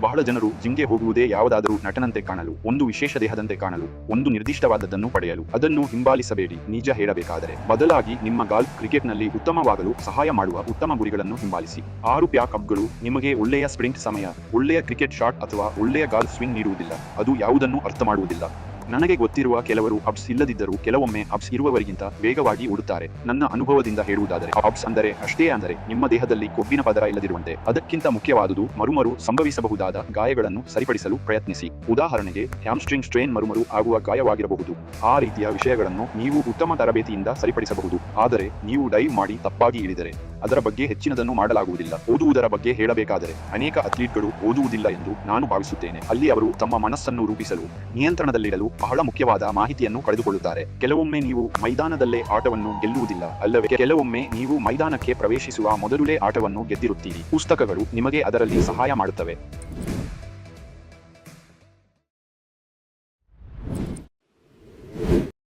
ಬಹಳ ಜನರು ಜಿಂಗೆ ಹೋಗುವುದೇ ಯಾವುದಾದರೂ ನಟನಂತೆ ಕಾಣಲು, ಒಂದು ವಿಶೇಷ ದೇಹದಂತೆ ಕಾಣಲು, ಒಂದು ನಿರ್ದಿಷ್ಟವಾದದ್ದನ್ನು ಪಡೆಯಲು, ಅದನ್ನು ಹಿಂಬಾಲಿಸಬೇಡಿ, ನಿಜ ಹೇಳಬೇಕಾದರೆ. ಬದಲಾಗಿ ನಿಮ್ಮ ಗಾಲ್ಫ್ ಕ್ರಿಕೆಟ್ನಲ್ಲಿ ಉತ್ತಮವಾಗಲು ಸಹಾಯ ಮಾಡುವ ಉತ್ತಮ ಗುರಿಗಳನ್ನು ಹಿಂಬಾಲಿಸಿ. ಆರು ಪ್ಯಾಕಪ್ಗಳು ನಿಮಗೆ ಒಳ್ಳೆಯ ಸ್ಪ್ರಿಂಟ್ ಸಮಯ, ಒಳ್ಳೆಯ ಕ್ರಿಕೆಟ್ ಶಾಟ್ ಅಥವಾ ಒಳ್ಳೆಯ ಗಾಲ್ಫ್ ಸ್ವಿಂಗ್ ನೀಡುವುದಿಲ್ಲ. ಅದು ಯಾವುದನ್ನು ಅರ್ಥ ಮಾಡುವುದಿಲ್ಲ ನನಗೆ ಗೊತ್ತಿರುವ ಕೆಲವರು ಅಬ್ಸ್ ಇಲ್ಲದಿದ್ದರೂ ಕೆಲವೊಮ್ಮೆ ಅಬ್ಸ್ ಇರುವವರಿಗಿಂತ ವೇಗವಾಗಿ ಉಡುತ್ತಾರೆ ನನ್ನ ಅನುಭವದಿಂದ ಹೇಳುವುದಾದರೆ ಅಬ್ಸ್ ಅಂದರೆ ಅಷ್ಟೇ ಅಂದರೆ ನಿಮ್ಮ ದೇಹದಲ್ಲಿ ಕೊಬ್ಬಿನ ಪದರ ಇಲ್ಲದಿರುವಂತೆ. ಅದಕ್ಕಿಂತ ಮುಖ್ಯವಾದುದು ಮರುಮರು ಸಂಭವಿಸಬಹುದಾದ ಗಾಯಗಳನ್ನು ಸರಿಪಡಿಸಲು ಪ್ರಯತ್ನಿಸಿ. ಉದಾಹರಣೆಗೆ, ಹ್ಯಾಮ್ಸ್ಟ್ರಿಂಗ್ ಸ್ಟ್ರೇನ್ ಮರುಮರು ಆಗುವ ಗಾಯವಾಗಿರಬಹುದು. ಆ ರೀತಿಯ ವಿಷಯಗಳನ್ನು ನೀವು ಉತ್ತಮ ತರಬೇತಿಯಿಂದ ಸರಿಪಡಿಸಬಹುದು. ಆದರೆ, ನೀವು ಡೈವ್ ಮಾಡಿ ತಪ್ಪಾಗಿ ಇಳಿದರೆ, ಅದರ ಬಗ್ಗೆ ಹೆಚ್ಚಿನದನ್ನು ಮಾಡಲಾಗುವುದಿಲ್ಲ. ಓದುವುದರ ಬಗ್ಗೆ ಹೇಳಬೇಕಾದರೆ, ಅನೇಕ ಅಥ್ಲೀಟ್ಗಳು ಓದುವುದಿಲ್ಲ ಎಂದು ನಾನು ಭಾವಿಸುತ್ತೇನೆ. ಅಲ್ಲಿ ಅವರು ತಮ್ಮ ಮನಸ್ಸನ್ನು ರೂಪಿಸಲು, ನಿಯಂತ್ರಣದಲ್ಲಿಡಲು ಬಹಳ ಮುಖ್ಯವಾದ ಮಾಹಿತಿಯನ್ನು ಕಳೆದುಕೊಳ್ಳುತ್ತಾರೆ. ಕೆಲವೊಮ್ಮೆ ನೀವು ಮೈದಾನದಲ್ಲೇ ಆಟವನ್ನು ಗೆಲ್ಲುವುದಿಲ್ಲ, ಅಲ್ಲವೇ ಕೆಲವೊಮ್ಮೆ ನೀವು ಮೈದಾನಕ್ಕೆ ಪ್ರವೇಶಿಸುವ ಮೊದಲೇ ಆಟವನ್ನು ಗೆದ್ದಿರುತ್ತೀರಿ. ಪುಸ್ತಕಗಳು ನಿಮಗೆ ಅದರಲ್ಲಿ ಸಹಾಯ ಮಾಡುತ್ತವೆ.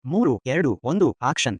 ಮೂರು, ಎರಡು, ಒಂದು, ಆಕ್ಷನ್.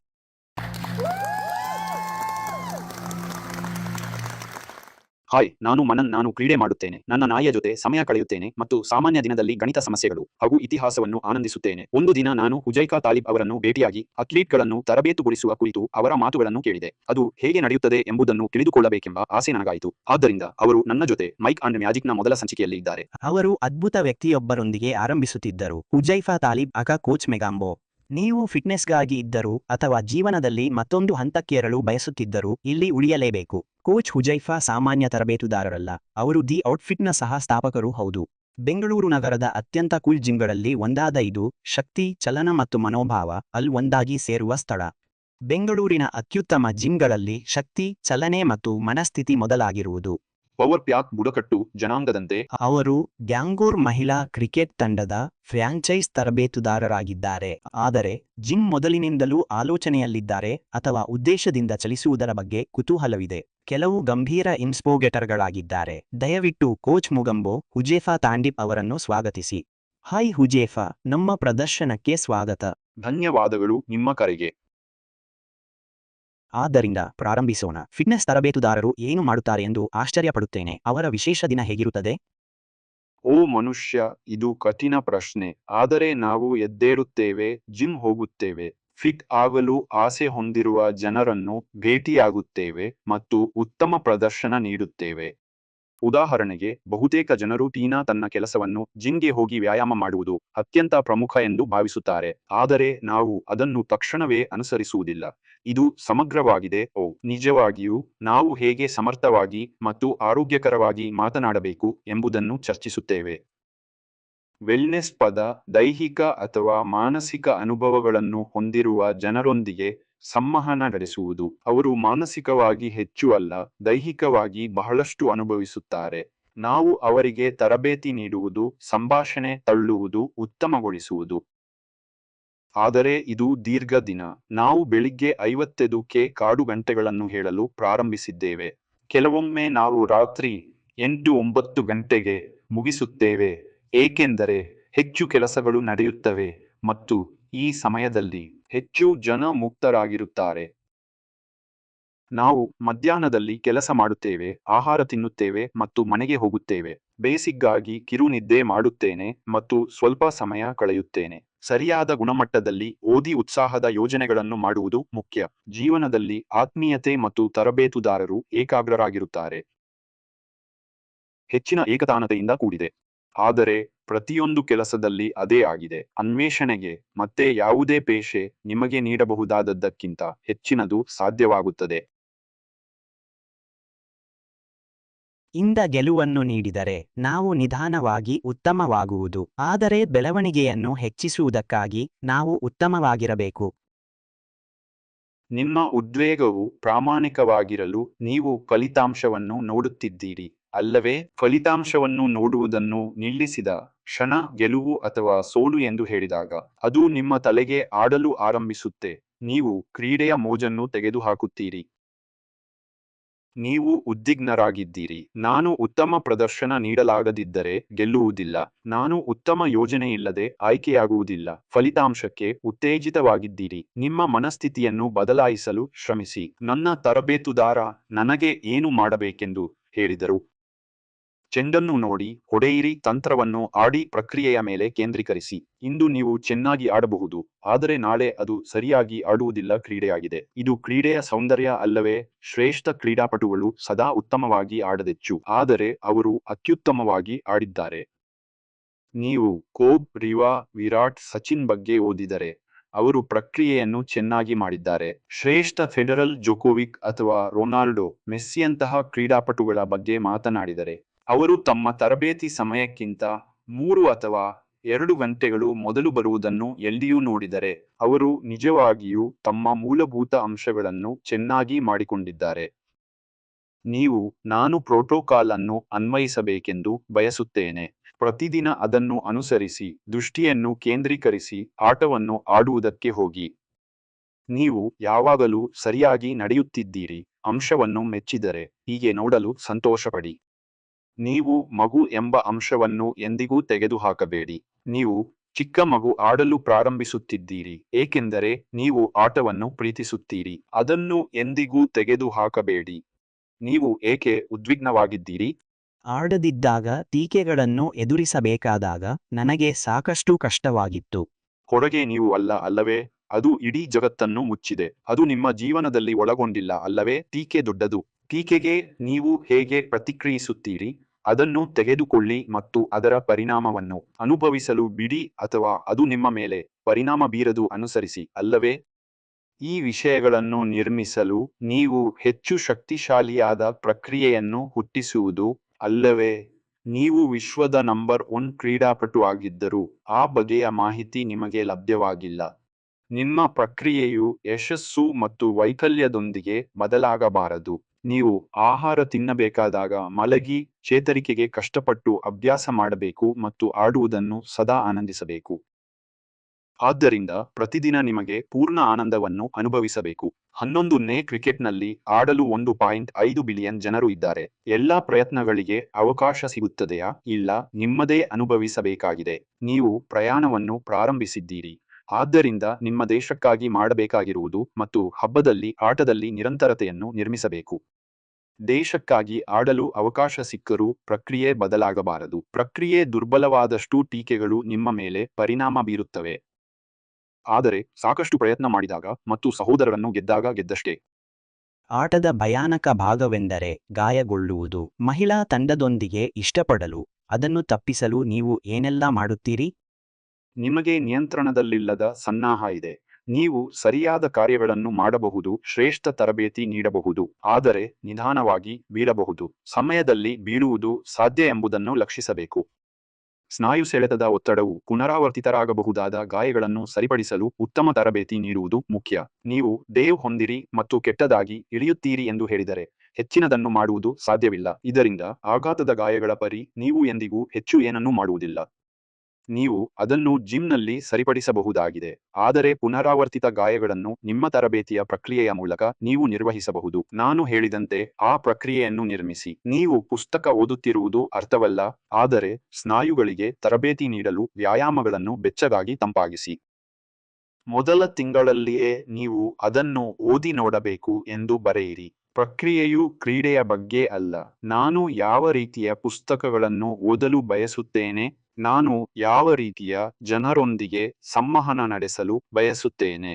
ಹಾಯ್, ನಾನು ಮನನ್, ನಾನು ಕ್ರೀಡೆ ಮಾಡುತ್ತೇನೆ. ನನ್ನ ನಾಯಿಯ ಜೊತೆ ಸಮಯ ಕಳೆಯುತ್ತೇನೆ ಮತ್ತು ಸಾಮಾನ್ಯ ದಿನದಲ್ಲಿ ಗಣಿತ ಸಮಸ್ಯೆಗಳು ಹಾಗೂ ಇತಿಹಾಸವನ್ನು ಆನಂದಿಸುತ್ತೇನೆ. ಒಂದು ದಿನ ನಾನು ಹುಜೈಕಾ ತಾಲಿಬ್ ಅವರನ್ನು ಭೇಟಿಯಾಗಿ ಅಥ್ಲೀಟ್ಗಳನ್ನು ತರಬೇತುಗೊಳಿಸುವ ಕುರಿತು ಅವರ ಮಾತುಗಳನ್ನು ಕೇಳಿದೆ. ಅದು ಹೇಗೆ ನಡೆಯುತ್ತದೆ ಎಂಬುದನ್ನು ತಿಳಿದುಕೊಳ್ಳಬೇಕೆಂಬ ಆಸೆ ನನಗಾಯಿತು. ಆದ್ದರಿಂದ ಅವರು ನನ್ನ ಜೊತೆ ಮೈಕ್ ಅಂಡ್ ಮ್ಯಾಜಿಕ್ನ ಮೊದಲ ಸಂಚಿಕೆಯಲ್ಲಿ ಇದ್ದಾರೆ. ಅವರು ಅದ್ಭುತ ವ್ಯಕ್ತಿಯೊಬ್ಬರೊಂದಿಗೆ ಆರಂಭಿಸುತ್ತಿದ್ದರು. ಹುಜೈಫಾ ತಾಲಿಬ್ ಅಕ ಕೋಚ್ ಮೆಗಾಂಬೋ ನೀವು ಫಿಟ್ನೆಸ್ಗಾಗಿ ಇದ್ದರೂ ಅಥವಾ ಜೀವನದಲ್ಲಿ ಮತ್ತೊಂದು ಹಂತಕ್ಕೇರಲು ಬಯಸುತ್ತಿದ್ದರೂ ಇಲ್ಲಿ ಉಳಿಯಲೇಬೇಕು. ಕೋಚ್ ಹುಜೈಫಾ ಸಾಮಾನ್ಯ ತರಬೇತುದಾರರಲ್ಲ. ಅವರು ದಿ ಔಟ್ಫಿಟ್ನ ಸಹ ಸ್ಥಾಪಕರು ಹೌದು. ಬೆಂಗಳೂರು ನಗರದ ಅತ್ಯಂತ ಕೂಲ್ ಜಿಮ್ಗಳಲ್ಲಿ ಒಂದಾದ ಇದು ಶಕ್ತಿ, ಚಲನ ಮತ್ತು ಮನೋಭಾವ ಅಲ್ ಒಂದಾಗಿ ಸೇರುವ ಸ್ಥಳ. ಬೆಂಗಳೂರಿನ ಅತ್ಯುತ್ತಮ ಜಿಮ್ಗಳಲ್ಲಿ ಶಕ್ತಿ, ಚಲನೆ ಮತ್ತು ಮನಸ್ಥಿತಿ ಮೊದಲಾಗಿರುವುದು. ಪವರ್ ಪ್ಯಾಕ್ ಬುಡಕಟ್ಟು ಜನಾಂಗದಂತೆ ಅವರು ಗ್ಯಾಂಗೂರ್ ಮಹಿಳಾ ಕ್ರಿಕೆಟ್ ತಂಡದ ಫ್ರ್ಯಾಂಚೈಸ್ ತರಬೇತುದಾರರಾಗಿದ್ದಾರೆ. ಆದರೆ ಜಿಮ್ ಮೊದಲಿನಿಂದಲೂ ಆಲೋಚನೆಯಲ್ಲಿದ್ದಾರೆ ಅಥವಾ ಉದ್ದೇಶದಿಂದ ಚಲಿಸುವುದರ ಬಗ್ಗೆ ಕುತೂಹಲವಿದೆ. ಕೆಲವು ಗಂಭೀರ ಇನ್ಸ್ಪೋಗೆಟರ್ಗಳಾಗಿದ್ದಾರೆ ದಯವಿಟ್ಟು ಕೋಚ್ ಮುಗಂಬೋ ಹುಜೇಫಾ ತಾಂಡಿಪ್ ಅವರನ್ನು ಸ್ವಾಗತಿಸಿ. ಹಾಯ್ ಹುಜೇಫಾ ನಮ್ಮ ಪ್ರದರ್ಶನಕ್ಕೆ ಸ್ವಾಗತ. ಧನ್ಯವಾದಗಳು ನಿಮ್ಮ ಕರೆಗೆ. ಆದ್ದರಿಂದ ಪ್ರಾರಂಭಿಸೋಣ. ಫಿಟ್ನೆಸ್ ತರಬೇತುದಾರರು ಏನು ಮಾಡುತ್ತಾರೆ ಎಂದು ಆಶ್ಚರ್ಯಪಡುತ್ತೇನೆ. ಅವರ ವಿಶೇಷ ದಿನ ಹೇಗಿರುತ್ತದೆ? ಓ ಮನುಷ್ಯ, ಇದು ಕಠಿಣ ಪ್ರಶ್ನೆ. ಆದರೆ ನಾವು ಎದ್ದೇರುತ್ತೇವೆ, ಜಿಮ್ ಹೋಗುತ್ತೇವೆ. ಫಿಟ್ ಆಗಲು ಆಸೆ ಹೊಂದಿರುವ ಜನರನ್ನು ಭೇಟಿಯಾಗುತ್ತೇವೆ ಮತ್ತು ಉತ್ತಮ ಪ್ರದರ್ಶನ ನೀಡುತ್ತೇವೆ. ಉದಾಹರಣೆಗೆ, ಬಹುತೇಕ ಜನರು ಟೀನಾ ತನ್ನ ಕೆಲಸವನ್ನು ಜಿಮ್ಗೆ ಹೋಗಿ ವ್ಯಾಯಾಮ ಮಾಡುವುದು ಅತ್ಯಂತ ಪ್ರಮುಖ ಎಂದು ಭಾವಿಸುತ್ತಾರೆ. ಆದರೆ ನಾವು ಅದನ್ನು ತಕ್ಷಣವೇ ಅನುಸರಿಸುವುದಿಲ್ಲ. ಇದು ಸಮಗ್ರವಾಗಿದೆ. ಓ, ನಿಜವಾಗಿಯೂ ನಾವು ಹೇಗೆ ಸಮರ್ಥವಾಗಿ ಮತ್ತು ಆರೋಗ್ಯಕರವಾಗಿ ಮಾತನಾಡಬೇಕು ಎಂಬುದನ್ನು ಚರ್ಚಿಸುತ್ತೇವೆ. ವೆಲ್ನೆಸ್ ಪದ ದೈಹಿಕ ಅಥವಾ ಮಾನಸಿಕ ಅನುಭವಗಳನ್ನು ಹೊಂದಿರುವ ಜನರೊಂದಿಗೆ ಸಂವಹನ ನಡೆಸುವುದು. ಅವರು ಮಾನಸಿಕವಾಗಿ ಹೆಚ್ಚು ಅಲ್ಲ, ದೈಹಿಕವಾಗಿ ಬಹಳಷ್ಟು ಅನುಭವಿಸುತ್ತಾರೆ. ನಾವು ಅವರಿಗೆ ತರಬೇತಿ ನೀಡುವುದು, ಸಂಭಾಷಣೆ ತಳ್ಳುವುದು, ಉತ್ತಮಗೊಳಿಸುವುದು. ಆದರೆ ಇದು ದೀರ್ಘ ದಿನ. ನಾವು ಬೆಳಿಗ್ಗೆ ಐವತ್ತೆದು ಕೆ ಕಾಡು ಗಂಟೆಗಳನ್ನು ಹೇಳಲು ಪ್ರಾರಂಭಿಸಿದ್ದೇವೆ. ಕೆಲವೊಮ್ಮೆ ನಾವು ರಾತ್ರಿ ಎಂಟು ಒಂಬತ್ತು ಗಂಟೆಗೆ ಮುಗಿಸುತ್ತೇವೆ. ಏಕೆಂದರೆ ಹೆಚ್ಚು ಕೆಲಸಗಳು ನಡೆಯುತ್ತವೆ ಮತ್ತು ಈ ಸಮಯದಲ್ಲಿ ಹೆಚ್ಚು ಜನ ಮುಕ್ತರಾಗಿರುತ್ತಾರೆ. ನಾವು ಮಧ್ಯಾಹ್ನದಲ್ಲಿ ಕೆಲಸ ಮಾಡುತ್ತೇವೆ, ಆಹಾರ ತಿನ್ನುತ್ತೇವೆ ಮತ್ತು ಮನೆಗೆ ಹೋಗುತ್ತೇವೆ. ಬೇಸಿಗ್ಗಾಗಿ ಕಿರುನಿದ್ದೆ ಮಾಡುತ್ತೇನೆ ಮತ್ತು ಸ್ವಲ್ಪ ಸಮಯ ಕಳೆಯುತ್ತೇನೆ. ಸರಿಯಾದ ಗುಣಮಟ್ಟದಲ್ಲಿ ಓದಿ ಉತ್ಸಾಹದ ಯೋಜನೆಗಳನ್ನು ಮಾಡುವುದು ಮುಖ್ಯ. ಜೀವನದಲ್ಲಿ ಆತ್ಮೀಯತೆ ಮತ್ತು ತರಬೇತುದಾರರು ಏಕಾಗ್ರರಾಗಿರುತ್ತಾರೆ. ಹೆಚ್ಚಿನ ಏಕತಾನತೆಯಿಂದ ಕೂಡಿದೆ. ಆದರೆ, ಪ್ರತಿಯೊಂದು ಕೆಲಸದಲ್ಲಿ ಅದೇ ಆಗಿದೆ. ಅನ್ವೇಷಣೆಗೆ ಮತ್ತೆ ಯಾವುದೇ ಪೇಶೆ ನಿಮಗೆ ನೀಡಬಹುದಾದದ್ದಕ್ಕಿಂತ ಹೆಚ್ಚಿನದು ಸಾಧ್ಯವಾಗುತ್ತದೆ. ಇಂದ ಗೆಲುವನ್ನು ನೀಡಿದರೆ ನಾವು ನಿಧಾನವಾಗಿ ಉತ್ತಮವಾಗುವುದು. ಆದರೆ ಬೆಳವಣಿಗೆಯನ್ನು ಹೆಚ್ಚಿಸುವುದಕ್ಕಾಗಿ ನಾವು ಉತ್ತಮವಾಗಿರಬೇಕು. ನಿಮ್ಮ ಉದ್ವೇಗವು ಪ್ರಾಮಾಣಿಕವಾಗಿರಲು ನೀವು ಫಲಿತಾಂಶವನ್ನು ನೋಡುತ್ತಿದ್ದೀರಿ. ಅಲ್ಲವೇ, ಫಲಿತಾಂಶವನ್ನು ನೋಡುವುದನ್ನು ನಿಲ್ಲಿಸಿದ ಕ್ಷಣ ಗೆಲುವು ಅಥವಾ ಸೋಲು ಎಂದು ಹೇಳಿದಾಗ ಅದು ನಿಮ್ಮ ತಲೆಗೆ ಆಡಲು ಆರಂಭಿಸುತ್ತೆ. ನೀವು ಕ್ರೀಡೆಯ ಮೋಜನ್ನು ತೆಗೆದುಹಾಕುತ್ತೀರಿ. ನೀವು ಉದ್ವಿಗ್ನರಾಗಿದ್ದೀರಿ ನಾನು ಉತ್ತಮ ಪ್ರದರ್ಶನ ನೀಡಲಾಗದಿದ್ದರೆ ಗೆಲ್ಲುವುದಿಲ್ಲ. ನಾನು ಉತ್ತಮ ಯೋಜನೆಯಿಲ್ಲದೆ ಆಯ್ಕೆಯಾಗುವುದಿಲ್ಲ. ಫಲಿತಾಂಶಕ್ಕೆ ಉತ್ತೇಜಿತವಾಗಿದ್ದೀರಿ. ನಿಮ್ಮ ಮನಸ್ಥಿತಿಯನ್ನು ಬದಲಾಯಿಸಲು ಶ್ರಮಿಸಿ. ನನ್ನ ತರಬೇತುದಾರ ನನಗೆ ಏನು ಮಾಡಬೇಕೆಂದು ಹೇಳಿದರು. ಚೆಂಡನ್ನು ನೋಡಿ ಹೊಡೆಯಿರಿ ತಂತ್ರವನ್ನು ಆಡಿ ಪ್ರಕ್ರಿಯೆಯ ಮೇಲೆ ಕೇಂದ್ರೀಕರಿಸಿ. ಇಂದು ನೀವು ಚೆನ್ನಾಗಿ ಆಡಬಹುದು, ಆದರೆ ನಾಳೆ ಅದು ಸರಿಯಾಗಿ ಆಡುವುದಿಲ್ಲ ಕ್ರೀಡೆಯಾಗಿದೆ. ಇದು ಕ್ರೀಡೆಯ ಸೌಂದರ್ಯ ಅಲ್ಲವೇ, ಶ್ರೇಷ್ಠ ಕ್ರೀಡಾಪಟುಗಳು ಸದಾ ಉತ್ತಮವಾಗಿ ಆಡದೆಚ್ಚು, ಆದರೆ ಅವರು ಅತ್ಯುತ್ತಮವಾಗಿ ಆಡಿದ್ದಾರೆ. ನೀವು ಕೋಬ್, ರಿವಾ, ವಿರಾಟ್, ಸಚಿನ್ ಬಗ್ಗೆ ಓದಿದರೆ, ಅವರು ಪ್ರಕ್ರಿಯೆಯನ್ನು ಚೆನ್ನಾಗಿ ಮಾಡಿದ್ದಾರೆ. ಶ್ರೇಷ್ಠ ಫೆಡರಲ್, ಜೊಕೋವಿಕ್ ಅಥವಾ ರೊನಾಲ್ಡೋ, ಮೆಸ್ಸಿಯಂತಹ ಕ್ರೀಡಾಪಟುಗಳ ಬಗ್ಗೆ ಮಾತನಾಡಿದರೆ ಅವರು ತಮ್ಮ ತರಬೇತಿ ಸಮಯಕ್ಕಿಂತ ಮೂರು ಅಥವಾ ಎರಡು ಗಂಟೆಗಳು ಮೊದಲು ಬರುವುದನ್ನು ಎಲ್ಲಿಯೂ ನೋಡಿದರೆ ಅವರು ನಿಜವಾಗಿಯೂ ತಮ್ಮ ಮೂಲಭೂತ ಅಂಶಗಳನ್ನು ಚೆನ್ನಾಗಿ ಮಾಡಿಕೊಂಡಿದ್ದಾರೆ. ನೀವು ನಾನು ಪ್ರೋಟೋಕಾಲ್ ಅನ್ನು ಅನ್ವಯಿಸಬೇಕೆಂದು ಬಯಸುತ್ತೇನೆ. ಪ್ರತಿದಿನ ಅದನ್ನು ಅನುಸರಿಸಿ, ದೃಷ್ಟಿಯನ್ನು ಕೇಂದ್ರೀಕರಿಸಿ, ಆಟವನ್ನು ಆಡುವುದಕ್ಕೆ ಹೋಗಿ. ನೀವು ಯಾವಾಗಲೂ ಸರಿಯಾಗಿ ನಡೆಯುತ್ತಿದ್ದೀರಿ, ಅಂಶವನ್ನು ಮೆಚ್ಚಿದರೆ ಹೀಗೆ ನೋಡಲು ಸಂತೋಷಪಡಿ. ನೀವು ಮಗು ಎಂಬ ಅಂಶವನ್ನು ಎಂದಿಗೂ ತೆಗೆದುಹಾಕಬೇಡಿ. ನೀವು ಚಿಕ್ಕ ಮಗು ಆಡಲು ಪ್ರಾರಂಭಿಸುತ್ತಿದ್ದೀರಿ ಏಕೆಂದರೆ ನೀವು ಆಟವನ್ನು ಪ್ರೀತಿಸುತ್ತೀರಿ. ಅದನ್ನು ಎಂದಿಗೂ ತೆಗೆದುಹಾಕಬೇಡಿ. ನೀವು ಏಕೆ ಉದ್ವಿಗ್ನವಾಗಿದ್ದೀರಿ? ಆಡದಿದ್ದಾಗ ಟೀಕೆಗಳನ್ನು ಎದುರಿಸಬೇಕಾದಾಗ ನನಗೆ ಸಾಕಷ್ಟು ಕಷ್ಟವಾಗಿತ್ತು. ಹೊರಗೆ ನೀವು ಅಲ್ಲ ಅಲ್ಲವೇ? ಅದು ಇಡೀ ಜಗತ್ತನ್ನು ಮುಚ್ಚಿದೆ. ಅದು ನಿಮ್ಮ ಜೀವನದಲ್ಲಿ ಒಳಗೊಂಡಿಲ್ಲ ಅಲ್ಲವೇ? ಟೀಕೆ ದೊಡ್ಡದು. ಟೀಕೆಗೆ ನೀವು ಹೇಗೆ ಪ್ರತಿಕ್ರಿಯಿಸುತ್ತೀರಿ? ಅದನ್ನು ತೆಗೆದುಕೊಳ್ಳಿ ಮತ್ತು ಅದರ ಪರಿಣಾಮವನ್ನು ಅನುಭವಿಸಲು ಬಿಡಿ ಅಥವಾ ಅದು ನಿಮ್ಮ ಮೇಲೆ ಪರಿಣಾಮ ಬೀರದು ಅನುಸರಿಸಿ. ಅಲ್ಲವೇ? ಈ ವಿಷಯಗಳನ್ನು ನಿರ್ಮಿಸಲು ನೀವು ಹೆಚ್ಚು ಶಕ್ತಿಶಾಲಿಯಾದ ಪ್ರಕ್ರಿಯೆಯನ್ನು ಹುಟ್ಟಿಸುವುದು ಅಲ್ಲವೇ? ನೀವು ವಿಶ್ವದ ನಂಬರ್ ಒನ್ ಕ್ರೀಡಾಪಟು ಆಗಿದ್ದರೂ ಆ ಬಗೆಯ ಮಾಹಿತಿ ನಿಮಗೆ ಲಭ್ಯವಾಗಿಲ್ಲ. ನಿಮ್ಮ ಪ್ರಕ್ರಿಯೆಯು ಯಶಸ್ಸು ಮತ್ತು ವೈಕಲ್ಯದೊಂದಿಗೆ ಬದಲಾಗಬಾರದು. ನೀವು ಆಹಾರ ತಿನ್ನಬೇಕಾದಾಗ ಮಲಗಿ, ಚೇತರಿಕೆಗೆ ಕಷ್ಟಪಟ್ಟು ಅಭ್ಯಾಸ ಮಾಡಬೇಕು ಮತ್ತು ಆಡುವುದನ್ನು ಸದಾ ಆನಂದಿಸಬೇಕು. ಆದ್ದರಿಂದ ಪ್ರತಿದಿನ ನಿಮಗೆ ಪೂರ್ಣ ಆನಂದವನ್ನು ಅನುಭವಿಸಬೇಕು. ಹನ್ನೊಂದನೇ ಕ್ರಿಕೆಟ್ನಲ್ಲಿ ಆಡಲು ಒಂದು ಪಾಯಿಂಟ್ ಐದು ಬಿಲಿಯನ್ ಜನರು ಇದ್ದಾರೆ. ಎಲ್ಲಾ ಪ್ರಯತ್ನಗಳಿಗೆ ಅವಕಾಶ ಸಿಗುತ್ತದೆಯಾ? ಇಲ್ಲ, ನಿಮ್ಮದೇ ಅನುಭವಿಸಬೇಕಾಗಿದೆ. ನೀವು ಪ್ರಯಾಣವನ್ನು ಪ್ರಾರಂಭಿಸಿದ್ದೀರಿ. ಆದ್ದರಿಂದ ನಿಮ್ಮ ದೇಶಕ್ಕಾಗಿ ಮಾಡಬೇಕಾಗಿರುವುದು ಮತ್ತು ಹಬ್ಬದಲ್ಲಿ, ಆಟದಲ್ಲಿ ನಿರಂತರತೆಯನ್ನು ನಿರ್ಮಿಸಬೇಕು. ದೇಶಕ್ಕಾಗಿ ಆಡಲು ಅವಕಾಶ ಸಿಕ್ಕರೂ ಪ್ರಕ್ರಿಯೆ ಬದಲಾಗಬಾರದು. ಪ್ರಕ್ರಿಯೆ ದುರ್ಬಲವಾದಷ್ಟು ಟೀಕೆಗಳು ನಿಮ್ಮ ಮೇಲೆ ಪರಿಣಾಮ ಬೀರುತ್ತವೆ. ಆದರೆ ಸಾಕಷ್ಟು ಪ್ರಯತ್ನ ಮಾಡಿದಾಗ ಮತ್ತು ಸಹೋದರರನ್ನು ಗೆದ್ದಾಗ ಗೆದ್ದಷ್ಟೇ. ಆಟದ ಭಯಾನಕ ಭಾಗವೆಂದರೆ ಗಾಯಗೊಳ್ಳುವುದು. ಮಹಿಳಾ ತಂಡದೊಂದಿಗೆ ಇಷ್ಟಪಡಲು, ಅದನ್ನು ತಪ್ಪಿಸಲು ನೀವು ಏನೆಲ್ಲ ಮಾಡುತ್ತೀರಿ? ನಿಮಗೆ ನಿಯಂತ್ರಣದಲ್ಲಿಲ್ಲದ ಸನ್ನಾಹ ಇದೆ. ನೀವು ಸರಿಯಾದ ಕಾರ್ಯಗಳನ್ನು ಮಾಡಬಹುದು, ಶ್ರೇಷ್ಠ ತರಬೇತಿ ನೀಡಬಹುದು, ಆದರೆ ನಿಧಾನವಾಗಿ ಬೀಳಬಹುದು. ಸಮಯದಲ್ಲಿ ಬೀಳುವುದು ಸಾಧ್ಯ ಎಂಬುದನ್ನು ಲಕ್ಷಿಸಬೇಕು. ಸ್ನಾಯು ಸೆಳೆತದ ಒತ್ತಡವು ಪುನರಾವರ್ತಿತರಾಗಬಹುದಾದ ಗಾಯಗಳನ್ನು ಸರಿಪಡಿಸಲು ಉತ್ತಮ ತರಬೇತಿ ನೀಡುವುದು ಮುಖ್ಯ. ನೀವು ದೇವ್ ಹೊಂದಿರಿ ಮತ್ತು ಕೆಟ್ಟದಾಗಿ ಇಳಿಯುತ್ತೀರಿ ಎಂದು ಹೇಳಿದರೆ ಹೆಚ್ಚಿನದನ್ನು ಮಾಡುವುದು ಸಾಧ್ಯವಿಲ್ಲ. ಇದರಿಂದ ಆಘಾತದ ಗಾಯಗಳ ಪರಿ ನೀವು ಎಂದಿಗೂ ಹೆಚ್ಚು ಏನನ್ನೂ ಮಾಡುವುದಿಲ್ಲ. ನೀವು ಅದನ್ನು ಜಿಮ್ನಲ್ಲಿ ಸರಿಪಡಿಸಬಹುದಾಗಿದೆ. ಆದರೆ ಪುನರಾವರ್ತಿತ ಗಾಯಗಳನ್ನು ನಿಮ್ಮ ತರಬೇತಿಯ ಪ್ರಕ್ರಿಯೆಯ ಮೂಲಕ ನೀವು ನಿರ್ವಹಿಸಬಹುದು. ನಾನು ಹೇಳಿದಂತೆ ಆ ಪ್ರಕ್ರಿಯೆಯನ್ನು ನಿರ್ಮಿಸಿ. ನೀವು ಪುಸ್ತಕ ಓದುತ್ತಿರುವುದು ಅರ್ಥವಲ್ಲ, ಆದರೆ ಸ್ನಾಯುಗಳಿಗೆ ತರಬೇತಿ ನೀಡಲು ವ್ಯಾಯಾಮಗಳನ್ನು ಬೆಚ್ಚಗಾಗಿ ತಂಪಾಗಿಸಿ. ಮೊದಲ ತಿಂಗಳಲ್ಲಿಯೇ ನೀವು ಅದನ್ನು ಓದಿ ನೋಡಬೇಕು ಎಂದು ಬರೆಯಿರಿ. ಪ್ರಕ್ರಿಯೆಯು ಕ್ರೀಡೆಯ ಬಗ್ಗೆ ಅಲ್ಲ. ನಾನು ಯಾವ ರೀತಿಯ ಪುಸ್ತಕಗಳನ್ನು ಓದಲು ಬಯಸುತ್ತೇನೆ? ನಾನು ಯಾವ ರೀತಿಯ ಜನರೊಂದಿಗೆ ಸಂವಹನ ನಡೆಸಲು ಬಯಸುತ್ತೇನೆ?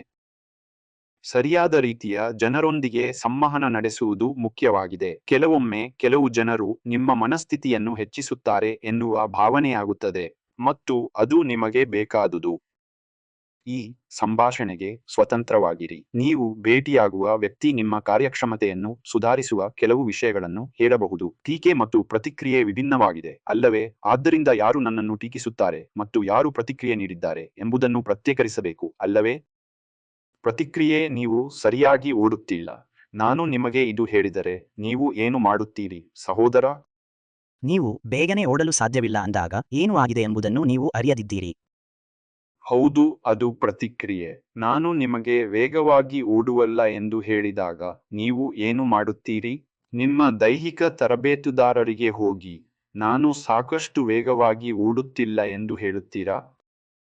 ಸರಿಯಾದ ರೀತಿಯ ಜನರೊಂದಿಗೆ ಸಂವಹನ ನಡೆಸುವುದು ಮುಖ್ಯವಾಗಿದೆ. ಕೆಲವೊಮ್ಮೆ ಕೆಲವು ಜನರು ನಿಮ್ಮ ಮನಸ್ಥಿತಿಯನ್ನು ಹೆಚ್ಚಿಸುತ್ತಾರೆ ಎನ್ನುವ ಭಾವನೆಯಾಗುತ್ತದೆ. ಮತ್ತು ಅದು ನಿಮಗೆ ಬೇಕಾದುದು. ಈ ಸಂಭಾಷಣೆಗೆ ಸ್ವತಂತ್ರವಾಗಿರಿ. ನೀವು ಭೇಟಿಯಾಗುವ ವ್ಯಕ್ತಿ ನಿಮ್ಮ ಕಾರ್ಯಕ್ಷಮತೆಯನ್ನು ಸುಧಾರಿಸುವ ಕೆಲವು ವಿಷಯಗಳನ್ನು ಹೇಳಬಹುದು. ಟೀಕೆ ಮತ್ತು ಪ್ರತಿಕ್ರಿಯೆ ವಿಭಿನ್ನವಾಗಿದೆ. ಅಲ್ಲವೇ, ಆದ್ದರಿಂದ ಯಾರು ನನ್ನನ್ನು ಟೀಕಿಸುತ್ತಾರೆ ಮತ್ತು ಯಾರು ಪ್ರತಿಕ್ರಿಯೆ ನೀಡಿದ್ದಾರೆ ಎಂಬುದನ್ನು ಪ್ರತ್ಯೇಕರಿಸಬೇಕು. ಅಲ್ಲವೇ, ಪ್ರತಿಕ್ರಿಯೆ ನೀವು ಸರಿಯಾಗಿ ಓಡುತ್ತಿಲ್ಲ. ನಾನು ನಿಮಗೆ ಇದು ಹೇಳಿದರೆ ನೀವು ಏನು ಮಾಡುತ್ತೀರಿ? ಸಹೋದರ, ನೀವು ಬೇಗನೆ ಓಡಲು ಸಾಧ್ಯವಿಲ್ಲ ಅಂದಾಗ ಏನು ಆಗಿದೆ ಎಂಬುದನ್ನು ನೀವು ಅರಿಯದಿದ್ದೀರಿ. ಹೌದು, ಅದು ಪ್ರತಿಕ್ರಿಯೆ. ನಾನು ನಿಮಗೆ ವೇಗವಾಗಿ ಓಡುವಲ್ಲ ಎಂದು ಹೇಳಿದಾಗ ನೀವು ಏನು ಮಾಡುತ್ತೀರಿ? ನಿಮ್ಮ ದೈಹಿಕ ತರಬೇತುದಾರರಿಗೆ ಹೋಗಿ, ನಾನು ಸಾಕಷ್ಟು ವೇಗವಾಗಿ ಓಡುತ್ತಿಲ್ಲ ಎಂದು ಹೇಳುತ್ತೀರಾ?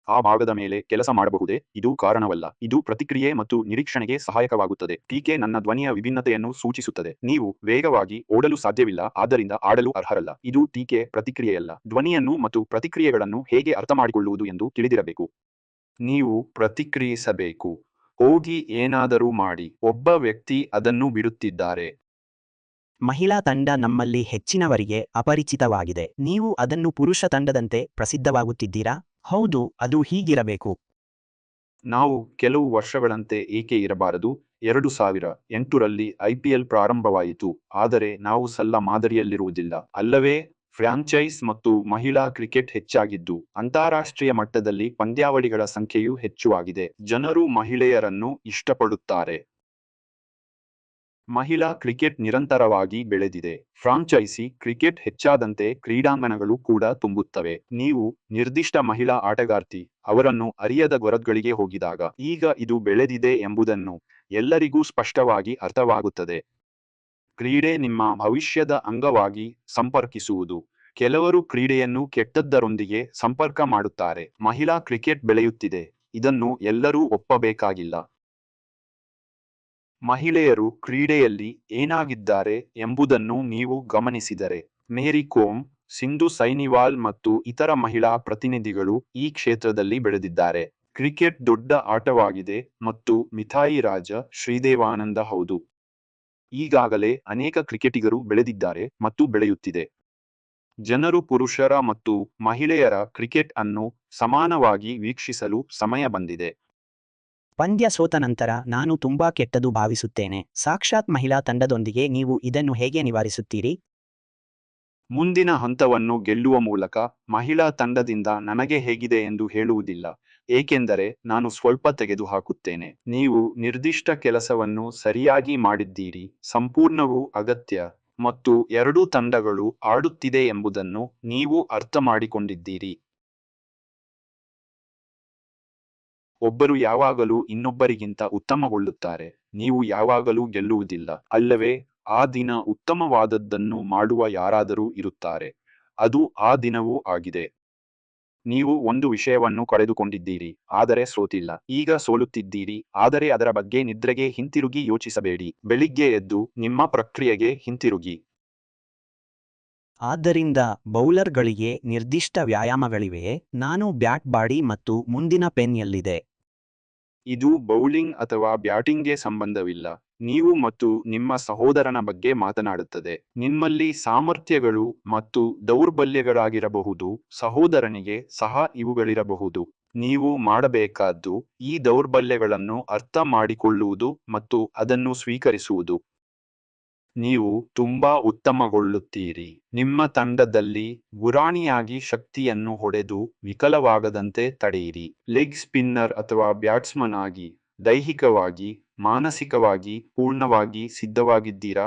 ಆ ಭಾಗದ ಮೇಲೆ ಕೆಲಸ ಮಾಡಬಹುದೇ? ಇದು ಕಾರಣವಲ್ಲ. ಇದು ಪ್ರತಿಕ್ರಿಯೆ ಮತ್ತು ನಿರೀಕ್ಷಣೆಗೆ ಸಹಾಯಕವಾಗುತ್ತದೆ. ಟೀಕೆ ನನ್ನ ಧ್ವನಿಯ ವಿಭಿನ್ನತೆಯನ್ನು ಸೂಚಿಸುತ್ತದೆ. ನೀವು ವೇಗವಾಗಿ ಓಡಲು ಸಾಧ್ಯವಿಲ್ಲ, ಆದ್ದರಿಂದ ಆಡಲು ಅರ್ಹರಲ್ಲ. ಇದು ಟೀಕೆ ಪ್ರತಿಕ್ರಿಯೆಯಲ್ಲ. ಧ್ವನಿಯನ್ನು ಮತ್ತು ಪ್ರತಿಕ್ರಿಯೆಗಳನ್ನು ಹೇಗೆ ಅರ್ಥಮಾಡಿಕೊಳ್ಳುವುದು ಎಂದು ತಿಳಿದಿರಬೇಕು. ನೀವು ಪ್ರತಿಕ್ರಿಯಿಸಬೇಕು. ಹೋಗಿ ಏನಾದರೂ ಮಾಡಿ. ಒಬ್ಬ ವ್ಯಕ್ತಿ ಅದನ್ನು ಬಿಡುತ್ತಿದ್ದಾರೆ. ಮಹಿಳಾ ತಂಡ ನಮ್ಮಲ್ಲಿ ಹೆಚ್ಚಿನವರಿಗೆ ಅಪರಿಚಿತವಾಗಿದೆ. ನೀವು ಅದನ್ನು ಪುರುಷ ತಂಡದಂತೆ ಪ್ರಸಿದ್ಧವಾಗುತ್ತಿದ್ದೀರಾ? ಹೌದು, ಅದು ಹೀಗಿರಬೇಕು. ನಾವು ಕೆಲವು ವರ್ಷಗಳಂತೆ ಏಕೆ ಇರಬಾರದು? ಎರಡು ಸಾವಿರ ಎಂಟರಲ್ಲಿ ಐಪಿಎಲ್ ಪ್ರಾರಂಭವಾಯಿತು. ಆದರೆ ನಾವು ಸಲ್ಲ ಮಾದರಿಯಲ್ಲಿರುವುದಿಲ್ಲ. ಅಲ್ಲವೇ? ಫ್ರಾಂಚೈಸ್ ಮತ್ತು ಮಹಿಳಾ ಕ್ರಿಕೆಟ್ ಹೆಚ್ಚಾಗಿದ್ದು, ಅಂತಾರಾಷ್ಟ್ರೀಯ ಮಟ್ಟದಲ್ಲಿ ಪಂದ್ಯಾವಳಿಗಳ ಸಂಖ್ಯೆಯೂ ಹೆಚ್ಚುವಾಗಿದೆ. ಜನರು ಮಹಿಳೆಯರನ್ನು ಇಷ್ಟಪಡುತ್ತಾರೆ. ಮಹಿಳಾ ಕ್ರಿಕೆಟ್ ನಿರಂತರವಾಗಿ ಬೆಳೆದಿದೆ. ಫ್ರಾಂಚೈಸಿ ಕ್ರಿಕೆಟ್ ಹೆಚ್ಚಾದಂತೆ ಕ್ರೀಡಾಂಗಣಗಳು ಕೂಡ ತುಂಬುತ್ತವೆ. ನೀವು ನಿರ್ದಿಷ್ಟ ಮಹಿಳಾ ಆಟಗಾರ್ತಿ, ಅವರನ್ನು ಅರಿಯದ ಗೊರದ್ಗಳಿಗೆ ಹೋಗಿದಾಗ, ಈಗ ಇದು ಬೆಳೆದಿದೆ ಎಂಬುದನ್ನು ಎಲ್ಲರಿಗೂ ಸ್ಪಷ್ಟವಾಗಿ ಅರ್ಥವಾಗುತ್ತದೆ. ಕ್ರೀಡೆ ನಿಮ್ಮ ಭವಿಷ್ಯದ ಅಂಗವಾಗಿ ಸಂಪರ್ಕಿಸುವುದು. ಕೆಲವರು ಕ್ರೀಡೆಯನ್ನು ಕೆಟ್ಟದ್ದರೊಂದಿಗೆ ಸಂಪರ್ಕ ಮಾಡುತ್ತಾರೆ. ಮಹಿಳಾ ಕ್ರಿಕೆಟ್ ಬೆಳೆಯುತ್ತಿದೆ. ಇದನ್ನು ಎಲ್ಲರೂ ಒಪ್ಪಬೇಕಾಗಿಲ್ಲ. ಮಹಿಳೆಯರು ಕ್ರೀಡೆಯಲ್ಲಿ ಏನಾಗಿದ್ದಾರೆ ಎಂಬುದನ್ನು ನೀವು ಗಮನಿಸಿದರೆ. ಮೇರಿ ಕೋಮ್, ಸಿಂಧು ಸೈನಿವಾಲ್ ಮತ್ತು ಇತರ ಮಹಿಳಾ ಪ್ರತಿನಿಧಿಗಳು ಈ ಕ್ಷೇತ್ರದಲ್ಲಿ ಬೆಳೆದಿದ್ದಾರೆ. ಕ್ರಿಕೆಟ್ ದೊಡ್ಡ ಆಟವಾಗಿದೆ ಮತ್ತು ಮಿಥಾಯಿ ರಾಜ ಶ್ರೀದೇವಾನಂದ ಹೌದು. ಈಗಾಗಲೇ ಅನೇಕ ಕ್ರಿಕೆಟಿಗರು ಬೆಳೆದಿದ್ದಾರೆ ಮತ್ತು ಬೆಳೆಯುತ್ತಿದೆ. ಜನರು ಪುರುಷರ ಮತ್ತು ಮಹಿಳೆಯರ ಕ್ರಿಕೆಟ್ ಅನ್ನು ಸಮಾನವಾಗಿ ವೀಕ್ಷಿಸಲು ಸಮಯ ಬಂದಿದೆ. ಪಂದ್ಯ ಸೋತ ನಂತರ ನಾನು ತುಂಬಾ ಕೆಟ್ಟದು ಭಾವಿಸುತ್ತೇನೆ. ಸಾಕ್ಷಾತ್ ಮಹಿಳಾ ತಂಡದೊಂದಿಗೆ ನೀವು ಇದನ್ನು ಹೇಗೆ ನಿವಾರಿಸುತ್ತೀರಿ? ಮುಂದಿನ ಹಂತವನ್ನು ಗೆಲ್ಲುವ ಮೂಲಕ ಮಹಿಳಾ ತಂಡದಿಂದ ನನಗೆ ಹೇಗಿದೆ ಎಂದು ಹೇಳುವುದಿಲ್ಲ. ಏಕೆಂದರೆ ನಾನು ಸ್ವಲ್ಪ ತೆಗೆದುಹಾಕುತ್ತೇನೆ. ನೀವು ನಿರ್ದಿಷ್ಟ ಕೆಲಸವನ್ನು ಸರಿಯಾಗಿ ಮಾಡಿದ್ದೀರಿ, ಸಂಪೂರ್ಣವೂ ಅಗತ್ಯ ಮತ್ತು ಎರಡೂ ತಂಡಗಳು ಆಡುತ್ತಿದೆ ಎಂಬುದನ್ನು ನೀವು ಅರ್ಥ ಮಾಡಿಕೊಂಡಿದ್ದೀರಿ ಒಬ್ಬರು ಯಾವಾಗಲೂ ಇನ್ನೊಬ್ಬರಿಗಿಂತ ಉತ್ತಮಗೊಳ್ಳುತ್ತಾರೆ. ನೀವು ಯಾವಾಗಲೂ ಗೆಲ್ಲುವುದಿಲ್ಲ. ಅಲ್ಲವೇ, ಆ ದಿನ ಉತ್ತಮವಾದದ್ದನ್ನು ಮಾಡುವ ಯಾರಾದರೂ ಇರುತ್ತಾರೆ. ಅದು ಆ ದಿನವೂ ಆಗಿದೆ. ನೀವು ಒಂದು ವಿಷಯವನ್ನು ಕಳೆದುಕೊಂಡಿದ್ದೀರಿ ಆದರೆ ಸೋತಿಲ್ಲ. ಈಗ ಸೋಲುತ್ತಿದ್ದೀರಿ ಆದರೆ ಅದರ ಬಗ್ಗೆ ನಿದ್ರೆಗೆ ಹಿಂತಿರುಗಿ ಯೋಚಿಸಬೇಡಿ. ಬೆಳಿಗ್ಗೆ ಎದ್ದು ನಿಮ್ಮ ಪ್ರಕ್ರಿಯೆಗೆ ಹಿಂತಿರುಗಿ. ಆದ್ದರಿಂದ ಬೌಲರ್ಗಳಿಗೆ ನಿರ್ದಿಷ್ಟ ವ್ಯಾಯಾಮಗಳಿವೆ. ನಾನು ಬ್ಯಾಟ್ ಬಾಡಿ ಮತ್ತು ಮುಂದಿನ ಪೆನ್ ಎಲ್ಲಿದೆ ಇದು ಬೌಲಿಂಗ್ ಅಥವಾ ಬ್ಯಾಟಿಂಗ್ಗೆ ಸಂಬಂಧವಿಲ್ಲ. ನೀವು ಮತ್ತು ನಿಮ್ಮ ಸಹೋದರನ ಬಗ್ಗೆ ಮಾತನಾಡುತ್ತದೆ. ನಿಮ್ಮಲ್ಲಿ ಸಾಮರ್ಥ್ಯಗಳು ಮತ್ತು ದೌರ್ಬಲ್ಯಗಳಾಗಿರಬಹುದು. ಸಹೋದರನಿಗೆ ಸಹ ಇವುಗಳಿರಬಹುದು. ನೀವು ಮಾಡಬೇಕಾದ್ದು ಈ ದೌರ್ಬಲ್ಯಗಳನ್ನು ಅರ್ಥ ಮಾಡಿಕೊಳ್ಳುವುದು ಮತ್ತು ಅದನ್ನು ಸ್ವೀಕರಿಸುವುದು. ನೀವು ತುಂಬಾ ಉತ್ತಮಗೊಳ್ಳುತ್ತೀರಿ. ನಿಮ್ಮ ತಂಡದಲ್ಲಿ ಗುರಾಣಿಯಾಗಿ ಶಕ್ತಿಯನ್ನು ಹೊಡೆದು ವಿಕಲವಾಗದಂತೆ ತಡೆಯಿರಿ. ಲೆಗ್ ಸ್ಪಿನ್ನರ್ ಅಥವಾ ಬ್ಯಾಟ್ಸ್ಮನ್ ಆಗಿ ದೈಹಿಕವಾಗಿ ಮಾನಸಿಕವಾಗಿ ಪೂರ್ಣವಾಗಿ ಸಿದ್ಧವಾಗಿದ್ದೀರಾ?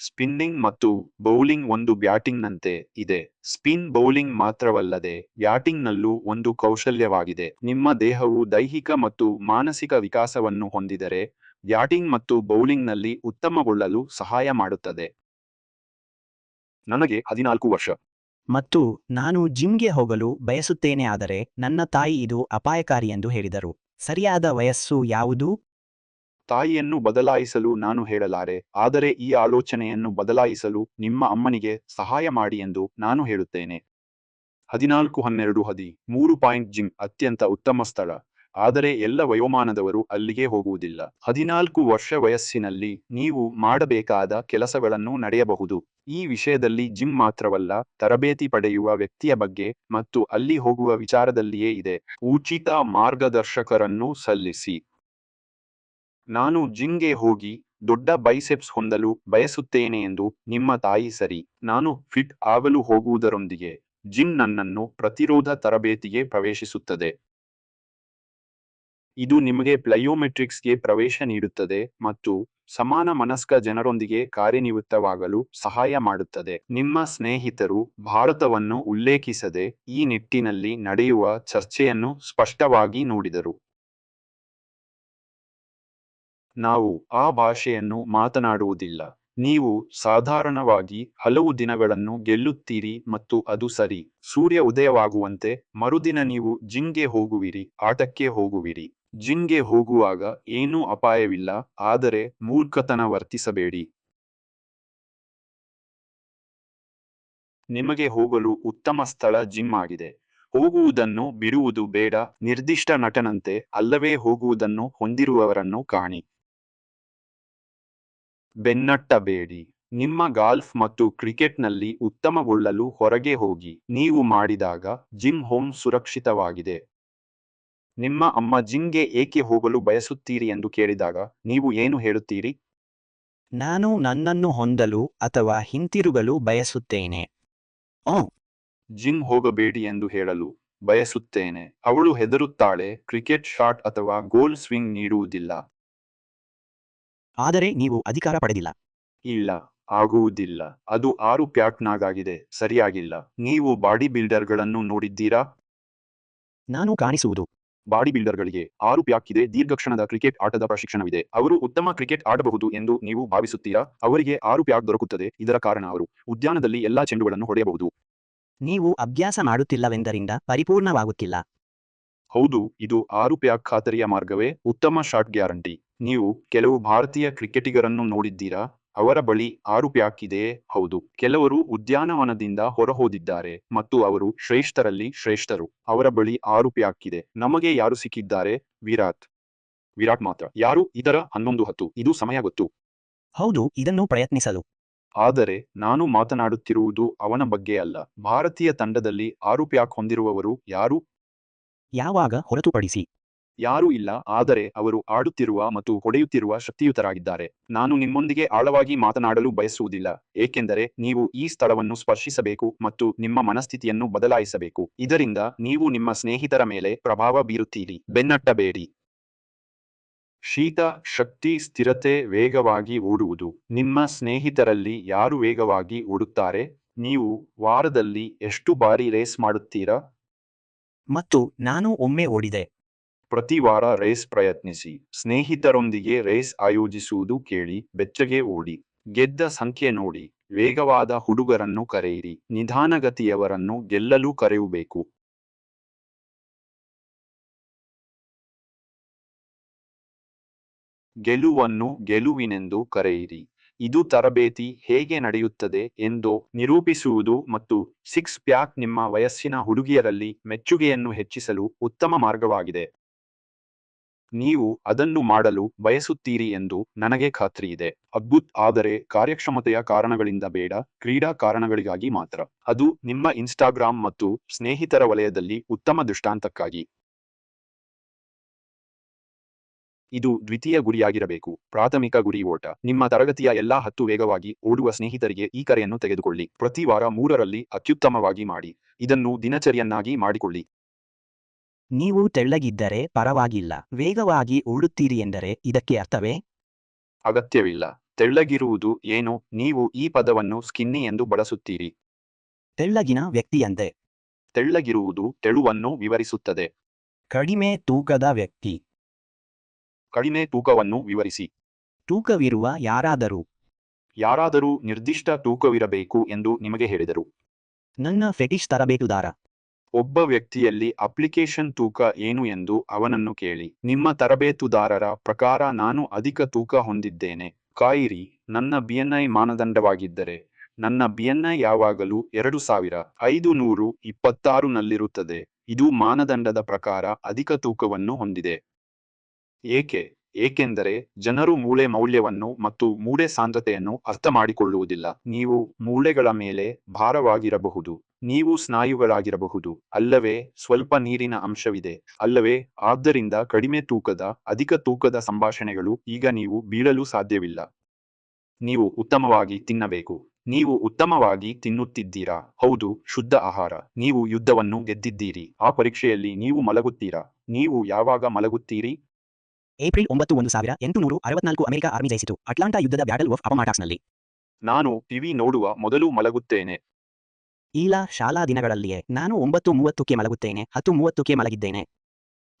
ಸ್ಪಿನ್ನಿಂಗ್ ಮತ್ತು ಬೌಲಿಂಗ್ ಒಂದು ಬ್ಯಾಟಿಂಗ್ನಂತೆ ಇದೆ. ಸ್ಪಿನ್ ಬೌಲಿಂಗ್ ಮಾತ್ರವಲ್ಲದೆ ಬ್ಯಾಟಿಂಗ್ನಲ್ಲೂ ಒಂದು ಕೌಶಲ್ಯವಾಗಿದೆ. ನಿಮ್ಮ ದೇಹವು ದೈಹಿಕ ಮತ್ತು ಮಾನಸಿಕ ವಿಕಾಸವನ್ನು ಹೊಂದಿದರೆ ಬ್ಯಾಟಿಂಗ್ ಮತ್ತು ಬೌಲಿಂಗ್ನಲ್ಲಿ ಉತ್ತಮಗೊಳ್ಳಲು ಸಹಾಯ ಮಾಡುತ್ತದೆ. ನನಗೆ ಹದಿನಾಲ್ಕು ವರ್ಷ. ಮತ್ತು ನಾನು ಜಿಮ್ಗೆ ಹೋಗಲು ಬಯಸುತ್ತೇನೆ ಆದರೆ ನನ್ನ ತಾಯಿ ಇದು ಅಪಾಯಕಾರಿ ಎಂದು ಹೇಳಿದರು. ಸರಿಯಾದ ವಯಸ್ಸು ಯಾವುದು? ತಾಯಿಯನ್ನು ಬದಲಾಯಿಸಲು ನಾನು ಹೇಳಲಾರೆ, ಆದರೆ ಈ ಆಲೋಚನೆಯನ್ನು ಬದಲಾಯಿಸಲು ನಿಮ್ಮ ಅಮ್ಮನಿಗೆ ಸಹಾಯ ಮಾಡಿ ಎಂದು ನಾನು ಹೇಳುತ್ತೇನೆ. ಹದಿನಾಲ್ಕು ಹನ್ನೆರಡು ಹದಿ ಮೂರು ಪಾಯಿಂಟ್ ಜಿಮ್ ಅತ್ಯಂತ ಉತ್ತಮ ಸ್ಥಳ. ಆದರೆ ಎಲ್ಲ ವಯೋಮಾನದವರು ಅಲ್ಲಿಗೆ ಹೋಗುವುದಿಲ್ಲ. ಹದಿನಾಲ್ಕು ವರ್ಷ ವಯಸ್ಸಿನಲ್ಲಿ ನೀವು ಮಾಡಬೇಕಾದ ಕೆಲಸಗಳನ್ನು ನಡೆಯಬಹುದು. ಈ ವಿಷಯದಲ್ಲಿ ಜಿಮ್ ಮಾತ್ರವಲ್ಲ, ತರಬೇತಿ ಪಡೆಯುವ ವ್ಯಕ್ತಿಯ ಬಗ್ಗೆ ಮತ್ತು ಅಲ್ಲಿ ಹೋಗುವ ವಿಚಾರದಲ್ಲಿಯೇ ಇದೆ. ಉಚಿತ ಮಾರ್ಗದರ್ಶಕರನ್ನು ಸಲ್ಲಿಸಿ. ನಾನು ಜಿಮ್ಗೆ ಹೋಗಿ ದೊಡ್ಡ ಬೈಸೆಪ್ಸ್ ಹೊಂದಲು ಬಯಸುತ್ತೇನೆ ಎಂದು ನಿಮ್ಮ ತಾಯಿ ಸರಿ. ನಾನು ಫಿಟ್ ಆಗಲು ಹೋಗುವುದರೊಂದಿಗೆ ಜಿಮ್ ನನ್ನನ್ನು ಪ್ರತಿರೋಧ ತರಬೇತಿಗೆ ಪ್ರವೇಶಿಸುತ್ತದೆ. ಇದು ನಿಮಗೆ ಪ್ಲಯೋಮೆಟ್ರಿಕ್ಸ್ಗೆ ಪ್ರವೇಶ ನೀಡುತ್ತದೆ ಮತ್ತು ಸಮಾನ ಮನಸ್ಕ ಜನರೊಂದಿಗೆ ಕಾರ್ಯನಿವೃತ್ತವಾಗಲು ಸಹಾಯ ಮಾಡುತ್ತದೆ. ನಿಮ್ಮ ಸ್ನೇಹಿತರು ಭಾರತವನ್ನು ಉಲ್ಲೇಖಿಸದೆ ಈ ನಿಟ್ಟಿನಲ್ಲಿ ನಡೆಯುವ ಚರ್ಚೆಯನ್ನು ಸ್ಪಷ್ಟವಾಗಿ ನೋಡಿದರು. ನಾವು ಆ ಭಾಷೆಯನ್ನು ಮಾತನಾಡುವುದಿಲ್ಲ. ನೀವು ಸಾಧಾರಣವಾಗಿ ಹಲವು ದಿನಗಳನ್ನು ಗೆಲ್ಲುತ್ತೀರಿ ಮತ್ತು ಅದು ಸರಿ. ಸೂರ್ಯ ಉದಯವಾಗುವಂತೆ ಮರುದಿನ ನೀವು ಜಿಂಗೆ ಹೋಗುವಿರಿ, ಆಟಕ್ಕೆ ಹೋಗುವಿರಿ. ಜಿಮ್ಗೆ ಹೋಗುವಾಗ ಏನೂ ಅಪಾಯವಿಲ್ಲ, ಆದರೆ ಮೂರ್ಖತನ ವರ್ತಿಸಬೇಡಿ. ನಿಮಗೆ ಹೋಗಲು ಉತ್ತಮ ಸ್ಥಳ ಜಿಮ್ ಆಗಿದೆ. ಹೋಗುವುದನ್ನು ಬಿಡುವುದು ಬೇಡ, ನಿರ್ದಿಷ್ಟ ನಟನಂತೆ ಅಲ್ಲವೇ ಹೋಗುವುದನ್ನು ಹೊಂದಿರುವವರನ್ನು ಕಾಣಿ. ಬೆನ್ನಟ್ಟಬೇಡಿ. ನಿಮ್ಮ ಗಾಲ್ಫ್ ಮತ್ತು ಕ್ರಿಕೆಟ್ನಲ್ಲಿ ಉತ್ತಮಗೊಳ್ಳಲು ಹೊರಗೆ ಹೋಗಿ. ನೀವು ಮಾಡಿದಾಗ ಜಿಮ್ ಹೋಮ್ ಸುರಕ್ಷಿತವಾಗಿದೆ. ನಿಮ್ಮ ಅಮ್ಮ ಜಿಮ್ಗೆ ಏಕೆ ಹೋಗಲು ಬಯಸುತ್ತೀರಿ ಎಂದು ಕೇಳಿದಾಗ ನೀವು ಏನು ಹೇಳುತ್ತೀರಿ? ನಾನು ನನ್ನನ್ನು ಹೊಂದಲು ಅಥವಾ ಹಿಂತಿರುಗಲು ಬಯಸುತ್ತೇನೆ. ಓ ಜಿಮ್ ಹೋಗಬೇಡಿ ಎಂದು ಹೇಳಲು ಬಯಸುತ್ತೇನೆ. ಅವಳು ಹೆದರುತ್ತಾಳೆ ಕ್ರಿಕೆಟ್ ಶಾಟ್ ಅಥವಾ ಗೋಲ್ ಸ್ವಿಂಗ್ ನೀಡುವುದಿಲ್ಲ. ಆದರೆ ನೀವು ಅಧಿಕಾರ ಪಡೆದಿಲ್ಲ. ಇಲ್ಲ ಆಗುವುದಿಲ್ಲ. ಅದು ಆರು ಪ್ಯಾಟ್ನಾಗಾಗಿದೆ ಸರಿಯಾಗಿಲ್ಲ. ನೀವು ಬಾಡಿ ಬಿಲ್ಡರ್ಗಳನ್ನು ನೋಡಿದ್ದೀರಾ? ನಾನು ಕಾಣಿಸುವುದು. ಬಾಡಿ ಬಿಲ್ಡರ್ಗಳಿಗೆ ಆರು ಪ್ಯಾಕ್ ಇದೆ. ದೀರ್ಘಕ್ಷಣದ ಕ್ರಿಕೆಟ್ ಆಟದ ಪ್ರಶಿಕ್ಷಣವಿದೆ. ಅವರು ಉತ್ತಮ ಕ್ರಿಕೆಟ್ ಆಡಬಹುದು ಎಂದು ನೀವು ಭಾವಿಸುತ್ತೀರಾ? ಅವರಿಗೆ ಆರು ಪ್ಯಾಕ್ ದೊರಕುತ್ತದೆ. ಇದರ ಕಾರಣ ಅವರು ಉದ್ಯಾನದಲ್ಲಿ ಎಲ್ಲಾ ಚೆಂಡುಗಳನ್ನು ಹೊಡೆಯಬಹುದು. ನೀವು ಅಭ್ಯಾಸ ಮಾಡುತ್ತಿಲ್ಲವೆಂದರಿಂದ ಪರಿಪೂರ್ಣವಾಗುತ್ತಿಲ್ಲ. ಹೌದು ಇದು ಆರು ಪ್ಯಾಕ್ ಖಾತರಿಯ ಮಾರ್ಗವೇ. ಉತ್ತಮ ಶಾಟ್ ಗ್ಯಾರಂಟಿ. ನೀವು ಕೆಲವು ಭಾರತೀಯ ಕ್ರಿಕೆಟಿಗರನ್ನು ನೋಡಿದ್ದೀರಾ? ಅವರ ಬಳಿ ಆರು ಪ್ಯಾಕ್ ಇದೆಯೇ ಹೌದು ಕೆಲವರು ಉದ್ಯಾನವನದಿಂದ ಹೊರಹೋದಿದ್ದಾರೆ ಮತ್ತು ಅವರು ಶ್ರೇಷ್ಠರಲ್ಲಿ ಶ್ರೇಷ್ಠರು. ಅವರ ಬಳಿ ಆರು ಪ್ಯಾಕ್ ಇದೆ ನಮಗೆ ಯಾರು ಸಿಕ್ಕಿದ್ದಾರೆ? ವಿರಾಟ್. ವಿರಾಟ್ ಮಾತ್ರ. ಯಾರು? ಇದರ ಹನ್ನೊಂದು ಹತ್ತು. ಇದು ಸಮಯ ಗೊತ್ತು. ಹೌದು ಇದನ್ನು ಪ್ರಯತ್ನಿಸಲು. ಆದರೆ ನಾನು ಮಾತನಾಡುತ್ತಿರುವುದು ಅವನ ಬಗ್ಗೆ ಅಲ್ಲ. ಭಾರತೀಯ ತಂಡದಲ್ಲಿ ಆರು ಪ್ಯಾಕ್ ಹೊಂದಿರುವವರು ಯಾರು? ಯಾವಾಗ ಹೊರತುಪಡಿಸಿ. ಯಾರೂ ಇಲ್ಲ, ಆದರೆ ಅವರು ಆಡುತ್ತಿರುವ ಮತ್ತು ಹೊಡೆಯುತ್ತಿರುವ ಶಕ್ತಿಯುತರಾಗಿದ್ದಾರೆ. ನಾನು ನಿಮ್ಮೊಂದಿಗೆ ಆಳವಾಗಿ ಮಾತನಾಡಲು ಬಯಸುವುದಿಲ್ಲ, ಏಕೆಂದರೆ ನೀವು ಈ ಸ್ಥಳವನ್ನು ಸ್ಪರ್ಶಿಸಬೇಕು ಮತ್ತು ನಿಮ್ಮ ಮನಸ್ಥಿತಿಯನ್ನು ಬದಲಾಯಿಸಬೇಕು. ಇದರಿಂದ ನೀವು ನಿಮ್ಮ ಸ್ನೇಹಿತರ ಮೇಲೆ ಪ್ರಭಾವ ಬೀರುತ್ತೀರಿ. ಬೆನ್ನಟ್ಟಬೇಡಿ. ಶೀತ, ಶಕ್ತಿ, ಸ್ಥಿರತೆ ವೇಗವಾಗಿ ಓಡುವುದು. ನಿಮ್ಮ ಸ್ನೇಹಿತರಲ್ಲಿ ಯಾರು ವೇಗವಾಗಿ ಓಡುತ್ತಾರೆ? ನೀವು ವಾರದಲ್ಲಿ ಎಷ್ಟು ಬಾರಿ ರೇಸ್ ಮಾಡುತ್ತೀರಾ? ಮತ್ತು ನಾನು ಒಮ್ಮೆ ಓಡಿದೆ. ಪ್ರತಿ ವಾರ ರೇಸ್ ಪ್ರಯತ್ನಿಸಿ. ಸ್ನೇಹಿತರೊಂದಿಗೆ ರೇಸ್ ಆಯೋಜಿಸುವುದು ಕೇಳಿ ಬೆಚ್ಚಗೆ ಓಡಿ. ಗೆದ್ದ ಸಂಖ್ಯೆ ನೋಡಿ. ವೇಗವಾದ ಹುಡುಗರನ್ನು ಕರೆಯಿರಿ. ನಿಧಾನಗತಿಯವರನ್ನು ಗೆಲ್ಲಲು ಕರೆಯಬೇಕು. ಗೆಲುವನ್ನು ಗೆಲುವಿನೆಂದು ಕರೆಯಿರಿ. ಇದು ತರಬೇತಿ ಹೇಗೆ ನಡೆಯುತ್ತದೆ ಎಂದು ನಿರೂಪಿಸುವುದು ಮತ್ತು ಸಿಕ್ಸ್ ಪ್ಯಾಕ್ ನಿಮ್ಮ ವಯಸ್ಸಿನ ಹುಡುಗಿಯರಲ್ಲಿ ಮೆಚ್ಚುಗೆಯನ್ನು ಹೆಚ್ಚಿಸಲು ಉತ್ತಮ ಮಾರ್ಗವಾಗಿದೆ. ನೀವು ಅದನ್ನು ಮಾಡಲು ಬಯಸುತ್ತೀರಿ ಎಂದು ನನಗೆ ಖಾತ್ರಿಯಿದೆ ಅದ್ಭುತ್, ಆದರೆ ಕಾರ್ಯಕ್ಷಮತೆಯ ಕಾರಣಗಳಿಂದ ಬೇಡ, ಕ್ರೀಡಾ ಕಾರಣಗಳಿಗಾಗಿ ಮಾತ್ರ. ಅದು ನಿಮ್ಮ ಇನ್ಸ್ಟಾಗ್ರಾಮ್ ಮತ್ತು ಸ್ನೇಹಿತರ ವಲಯದಲ್ಲಿ ಉತ್ತಮ ದೃಷ್ಟಾಂತಕ್ಕಾಗಿ. ಇದು ದ್ವಿತೀಯ ಗುರಿಯಾಗಿರಬೇಕು. ಪ್ರಾಥಮಿಕ ಗುರಿ ಓಟ. ನಿಮ್ಮ ತರಗತಿಯ ಎಲ್ಲಾ ಹತ್ತು ವೇಗವಾಗಿ ಓಡುವ ಸ್ನೇಹಿತರಿಗೆ ಈ ಕರೆಯನ್ನು ತೆಗೆದುಕೊಳ್ಳಿ. ಪ್ರತಿ ವಾರ ಮೂರರಲ್ಲಿ ಅತ್ಯುತ್ತಮವಾಗಿ ಮಾಡಿ. ಇದನ್ನು ದಿನಚರಿಯನ್ನಾಗಿ ಮಾಡಿಕೊಳ್ಳಿ. ನೀವು ತೆಳ್ಳಗಿದ್ದರೆ ಪರವಾಗಿಲ್ಲ. ವೇಗವಾಗಿ ಓಡುತ್ತೀರಿ ಎಂದರೆ ಇದಕ್ಕೆ ಅರ್ಥವೇ? ಅಗತ್ಯವಿಲ್ಲ. ತೆಳ್ಳಗಿರುವುದು ಏನು? ನೀವು ಈ ಪದವನ್ನು ಸ್ಕಿನ್ನಿ ಎಂದು ಬಳಸುತ್ತೀರಿ. ತೆಳ್ಳಗಿನ ವ್ಯಕ್ತಿಯಂತೆ ತೆಳ್ಳಗಿರುವುದು ತೆಳುವನ್ನು ವಿವರಿಸುತ್ತದೆ. ಕಡಿಮೆ ತೂಕದ ವ್ಯಕ್ತಿ. ಕಡಿಮೆ ತೂಕವನ್ನು ವಿವರಿಸಿ. ತೂಕವಿರುವ ಯಾರಾದರೂ? ಯಾರಾದರೂ ನಿರ್ದಿಷ್ಟ ತೂಕವಿರಬೇಕು ಎಂದು ನಿಮಗೆ ಹೇಳಿದರು. ನನ್ನ ಫೆಟಿಶ್ ತರಬೇತುದಾರ. ಒಬ್ಬ ವ್ಯಕ್ತಿಯಲ್ಲಿ ಅಪ್ಲಿಕೇಶನ್ ತೂಕ ಏನು ಎಂದು ಅವನನ್ನು ಕೇಳಿ, ನಿಮ್ಮ ತರಬೇತುದಾರರ ಪ್ರಕಾರ ನಾನು ಅಧಿಕ ತೂಕ ಹೊಂದಿದ್ದೇನೆ. ಕಾಯಿರಿ, ನನ್ನ ಬಿಎನ್ಐ ಮಾನದಂಡವಾಗಿದ್ದರೆ, ನನ್ನ ಬಿಎನ್ಐ ಯಾವಾಗಲೂ ಎರಡು ಸಾವಿರ ಐದು ನೂರು ಇಪ್ಪತ್ತಾರುನಲ್ಲಿರುತ್ತದೆ ಇದು ಮಾನದಂಡದ ಪ್ರಕಾರ ಅಧಿಕ ತೂಕವನ್ನು ಹೊಂದಿದೆ. ಏಕೆ? ಏಕೆಂದರೆ ಜನರು ಮೂಳೆ ಮೌಲ್ಯವನ್ನು ಮತ್ತು ಮೂಳೆ ಸಾಂದ್ರತೆಯನ್ನು ಅರ್ಥಮಾಡಿಕೊಳ್ಳುವುದಿಲ್ಲ. ನೀವು ಮೂಳೆಗಳ ಮೇಲೆ ಭಾರವಾಗಿರಬಹುದು. ನೀವು ಸ್ನಾಯುಗಳಾಗಿರಬಹುದು. ಅಲ್ಲವೇ ಸ್ವಲ್ಪ ನೀರಿನ ಅಂಶವಿದೆ. ಅಲ್ಲವೇ ಆದ್ದರಿಂದ ಕಡಿಮೆ ತೂಕದ ಅಧಿಕ ತೂಕದ ಸಂಭಾಷಣೆಗಳು ಈಗ ನೀವು ಬೀಳಲು ಸಾಧ್ಯವಿಲ್ಲ. ನೀವು ಉತ್ತಮವಾಗಿ ತಿನ್ನಬೇಕು. ನೀವು ಉತ್ತಮವಾಗಿ ತಿನ್ನುತ್ತಿದ್ದೀರಾ? ಹೌದು ಶುದ್ಧ ಆಹಾರ. ನೀವು ಯುದ್ಧವನ್ನು ಗೆದ್ದಿದ್ದೀರಿ. ಆ ಪರೀಕ್ಷೆಯಲ್ಲಿ ನೀವು ಮಲಗುತ್ತೀರಾ? ನೀವು ಯಾವಾಗ ಮಲಗುತ್ತೀರಿ? ಏಪ್ರಿಲ್ ಒಂಬತ್ತು ಒಂದು ಸಾವಿರ ಎಂಟುನೂರು ಅರವತ್ನಾಲ್ಕು ಅಮೆರಿಕ ಆರ್ಮಿ ಜಯಿಸಿತು. ಅಟ್ಲಾಂಟಾ ಯುದ್ಧದ ಬ್ಯಾಟಲ್ ಆಫ್ ಅಪಮಾಟಾಕ್ಸ್ನಲ್ಲಿ ನಾನು ಟಿವಿ ನೋಡುವ ಮೊದಲು ಮಲಗುತ್ತೇನೆ. ಇಲ್ಲ ಶಾಲಾ ದಿನಗಳಲ್ಲಿಯೇ. ನಾನು ಒಂಬತ್ತು ಮೂವತ್ತಕ್ಕೆ ಮಲಗುತ್ತೇನೆ ಹತ್ತು ಮೂವತ್ತಕ್ಕೆ ಮಲಗಿದ್ದೇನೆ.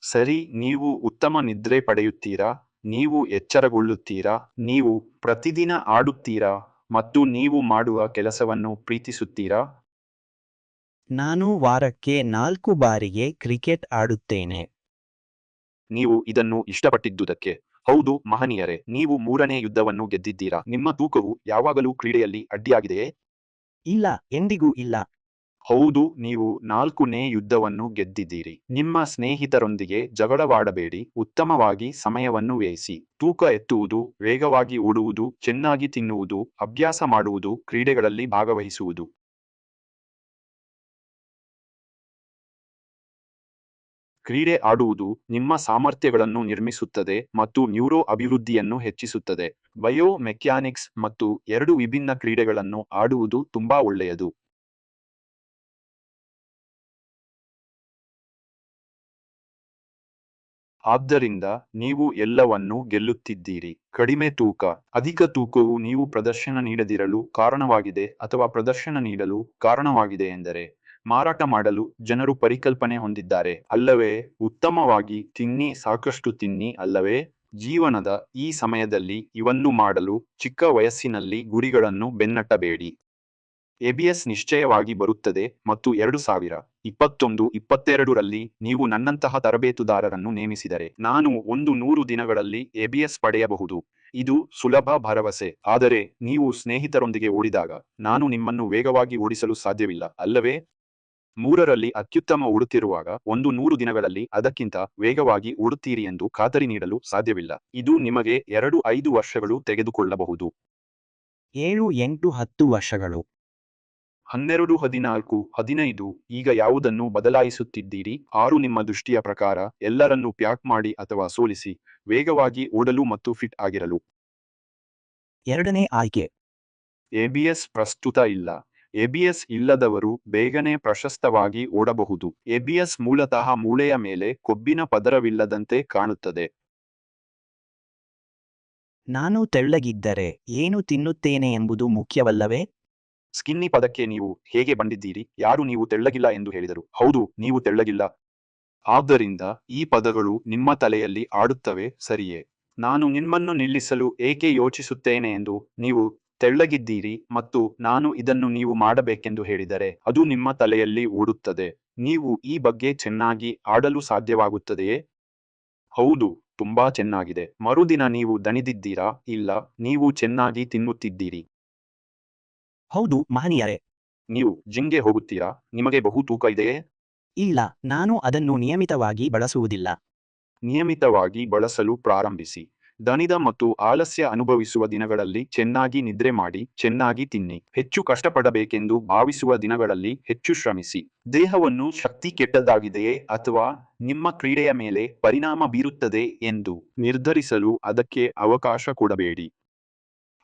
ಸರಿ ನೀವು ಉತ್ತಮ ನಿದ್ರೆ ಪಡೆಯುತ್ತೀರಾ? ನೀವು ಎಚ್ಚರಗೊಳ್ಳುತ್ತೀರಾ? ನೀವು ಪ್ರತಿದಿನ ಆಡುತ್ತೀರಾ? ಮತ್ತು ನೀವು ಮಾಡುವ ಕೆಲಸವನ್ನು ಪ್ರೀತಿಸುತ್ತೀರಾ? ನಾನು ವಾರಕ್ಕೆ ನಾಲ್ಕು ಬಾರಿಗೆ ಕ್ರಿಕೆಟ್ ಆಡುತ್ತೇನೆ. ನೀವು ಇದನ್ನು ಇಷ್ಟಪಟ್ಟಿದ್ದುದಕ್ಕೆ. ಹೌದು ಮಹನೀಯರೇ ನೀವು ಮೂರನೇ ಯುದ್ಧವನ್ನು ಗೆದ್ದಿದ್ದೀರಾ. ನಿಮ್ಮ ತೂಕವು ಯಾವಾಗಲೂ ಕ್ರೀಡೆಯಲ್ಲಿ ಅಡ್ಡಿಯಾಗಿದೆಯೇ? ಇಲ್ಲ, ಎಂದಿಗೂ ಇಲ್ಲ. ಹೌದು, ನೀವು ನಾಲ್ಕನೇ ಯುದ್ಧವನ್ನು ಗೆದ್ದಿದ್ದೀರಿ. ನಿಮ್ಮ ಸ್ನೇಹಿತರೊಂದಿಗೆ ಜಗಳವಾಡಬೇಡಿ. ಉತ್ತಮವಾಗಿ ಸಮಯವನ್ನು ವ್ಯಯಿಸಿ. ತೂಕ ಎತ್ತುವುದು, ವೇಗವಾಗಿ ಓಡುವುದು, ಚೆನ್ನಾಗಿ ತಿನ್ನುವುದು, ಅಭ್ಯಾಸ ಮಾಡುವುದು, ಕ್ರೀಡೆಗಳಲ್ಲಿ ಭಾಗವಹಿಸುವುದು. ಕ್ರೀಡೆ ಆಡುವುದು ನಿಮ್ಮ ಸಾಮರ್ಥ್ಯಗಳನ್ನು ನಿರ್ಮಿಸುತ್ತದೆ ಮತ್ತು ನ್ಯೂರೋ ಅಭಿವೃದ್ಧಿಯನ್ನು ಹೆಚ್ಚಿಸುತ್ತದೆ. ಬಯೋ ಮೆಕ್ಯಾನಿಕ್ಸ್ ಮತ್ತು ಎರಡು ವಿಭಿನ್ನ ಕ್ರೀಡೆಗಳನ್ನು ಆಡುವುದು ತುಂಬಾ ಒಳ್ಳೆಯದು. ಆದ್ದರಿಂದ ನೀವು ಎಲ್ಲವನ್ನೂ ಗೆಲ್ಲುತ್ತಿದ್ದೀರಿ. ಕಡಿಮೆ ತೂಕ, ಅಧಿಕ ತೂಕವು ನೀವು ಪ್ರದರ್ಶನ ನೀಡದಿರಲು ಕಾರಣವಾಗಿದೆ ಅಥವಾ ಪ್ರದರ್ಶನ ನೀಡಲು ಕಾರಣವಾಗಿದೆ ಎಂದರೆ ಮಾರಾಟ ಮಾಡಲು ಜನರು ಪರಿಕಲ್ಪನೆ ಹೊಂದಿದ್ದಾರೆ. ಅಲ್ಲವೇ, ಉತ್ತಮವಾಗಿ ತಿನ್ನಿ, ಸಾಕಷ್ಟು ತಿನ್ನಿ, ಅಲ್ಲವೇ, ಜೀವನದ ಈ ಸಮಯದಲ್ಲಿ ಇವನ್ನು ಮಾಡಲು ಚಿಕ್ಕ ವಯಸ್ಸಿನಲ್ಲಿ ಗುರಿಗಳನ್ನು ಬೆನ್ನಟ್ಟಬೇಡಿ. ಎಬಿಎಸ್ ನಿಶ್ಚಯವಾಗಿ ಬರುತ್ತದೆ ಮತ್ತು ಎರಡು ಸಾವಿರ ಇಪ್ಪತ್ತೊಂದು, ಇಪ್ಪತ್ತೆರಡರಲ್ಲಿ ನೀವು ನನ್ನಂತಹ ತರಬೇತುದಾರರನ್ನು ನೇಮಿಸಿದರೆ ನಾನು ಒಂದು ನೂರು ದಿನಗಳಲ್ಲಿ ಎಬಿಎಸ್ ಪಡೆಯಬಹುದು. ಇದು ಸುಲಭ ಭರವಸೆ. ಆದರೆ, ನೀವು ಸ್ನೇಹಿತರೊಂದಿಗೆ ಓಡಿದಾಗ ನಾನು ನಿಮ್ಮನ್ನು ವೇಗವಾಗಿ ಓಡಿಸಲು ಸಾಧ್ಯವಿಲ್ಲ, ಅಲ್ಲವೇ ಮೂರರಲ್ಲಿ ಅತ್ಯುತ್ತಮ ಉಡುತ್ತಿರುವಾಗ ಒಂದು ನೂರು ದಿನಗಳಲ್ಲಿ ಅದಕ್ಕಿಂತ ವೇಗವಾಗಿ ಉಡುತ್ತೀರಿ ಎಂದು ಖಾತರಿ ನೀಡಲು ಸಾಧ್ಯವಿಲ್ಲ. ಇದು ನಿಮಗೆ ಎರಡು ಐದು ವರ್ಷಗಳು ತೆಗೆದುಕೊಳ್ಳಬಹುದು. ಏಳು ಎಂಟು ಹತ್ತು ವರ್ಷಗಳು. ಹನ್ನೆರಡು ಹದಿನಾಲ್ಕು ಹದಿನೈದು ಈಗ ಯಾವುದನ್ನು ಬದಲಾಯಿಸುತ್ತಿದ್ದೀರಿ? ಆರು ನಿಮ್ಮ ದೃಷ್ಟಿಯ ಪ್ರಕಾರ ಎಲ್ಲರನ್ನೂ ಪ್ಯಾಕ್ ಮಾಡಿ ಅಥವಾ ಸೋಲಿಸಿ ವೇಗವಾಗಿ ಓಡಲು ಮತ್ತು ಫಿಟ್ ಆಗಿರಲು. ಎರಡನೇ ಆಯ್ಕೆ. ಎಬಿಎಸ್ ಪ್ರಸ್ತುತ ಇಲ್ಲ. ಎಬಿಎಸ್ ಇಲ್ಲದವರು ಬೇಗನೆ ಪ್ರಶಸ್ತವಾಗಿ ಓಡಬಹುದು. ಎಬಿಎಸ್ ಮೂಲತಃ ಮೂಳೆಯ ಮೇಲೆ ಕೊಬ್ಬಿನ ಪದರವಿಲ್ಲದಂತೆ ಕಾಣುತ್ತದೆ. ನಾನು ತೆಳ್ಳಗಿದ್ದರೆ ಏನು ತಿನ್ನುತ್ತೇನೆ ಎಂಬುದು ಮುಖ್ಯವಲ್ಲವೇ? ಸ್ಕಿನ್ನಿ ಪದಕ್ಕೆ ನೀವು ಹೇಗೆ ಬಂದಿದ್ದೀರಿ? ಯಾರು ನೀವು ತೆಳ್ಳಗಿಲ್ಲ ಎಂದು ಹೇಳಿದರು. ಹೌದು ನೀವು ತೆಳ್ಳಗಿಲ್ಲ. ಆದ್ದರಿಂದ ಈ ಪದಗಳು ನಿಮ್ಮ ತಲೆಯಲ್ಲಿ ಆಡುತ್ತವೆ ಸರಿಯೇ. ನಾನು ನಿಮ್ಮನ್ನು ನಿಲ್ಲಿಸಲು ಏಕೆ ಯೋಚಿಸುತ್ತೇನೆ ಎಂದು ನೀವು ತೆಳ್ಳಗಿದ್ದೀರಿ ಮತ್ತು ನಾನು ಇದನ್ನು ನೀವು ಮಾಡಬೇಕೆಂದು ಹೇಳಿದರೆ ಅದು ನಿಮ್ಮ ತಲೆಯಲ್ಲಿ ಓಡುತ್ತದೆ ನೀವು ಈ ಬಗ್ಗೆ ಚೆನ್ನಾಗಿ ಆಡಲು ಸಾಧ್ಯವಾಗುತ್ತದೆಯೇ? ಹೌದು ತುಂಬಾ ಚೆನ್ನಾಗಿದೆ. ಮರುದಿನ ನೀವು ದಣಿದಿದ್ದೀರಾ? ಇಲ್ಲ ನೀವು ಚೆನ್ನಾಗಿ ತಿನ್ನುತ್ತಿದ್ದೀರಿ. ಹೌದು ಮಹನೀಯರೇ. ನೀವು ಜಿಂಗೆ ಹೋಗುತ್ತೀರಾ? ನಿಮಗೆ ಬಹು ತೂಕ ಇದೆಯೇ? ಇಲ್ಲ ನಾನು ಅದನ್ನು ನಿಯಮಿತವಾಗಿ ಬಳಸುವುದಿಲ್ಲ. ನಿಯಮಿತವಾಗಿ ಬಳಸಲು ಪ್ರಾರಂಭಿಸಿ. ದಣಿದ ಮತ್ತು ಆಲಸ್ಯ ಅನುಭವಿಸುವ ದಿನಗಳಲ್ಲಿ ಚೆನ್ನಾಗಿ ನಿದ್ರೆ ಮಾಡಿ, ಚೆನ್ನಾಗಿ ತಿನ್ನಿ. ಹೆಚ್ಚು ಕಷ್ಟಪಡಬೇಕೆಂದು ಭಾವಿಸುವ ದಿನಗಳಲ್ಲಿ ಹೆಚ್ಚು ಶ್ರಮಿಸಿ. ದೇಹವನ್ನು ಶಕ್ತಿ ಕೆಟ್ಟದಾಗಿದೆಯೇ ಅಥವಾ ನಿಮ್ಮ ಕ್ರೀಡೆಯ ಮೇಲೆ ಪರಿಣಾಮ ಬೀರುತ್ತದೆ ಎಂದು ನಿರ್ಧರಿಸಲು ಅದಕ್ಕೆ ಅವಕಾಶ ಕೊಡಬೇಡಿ.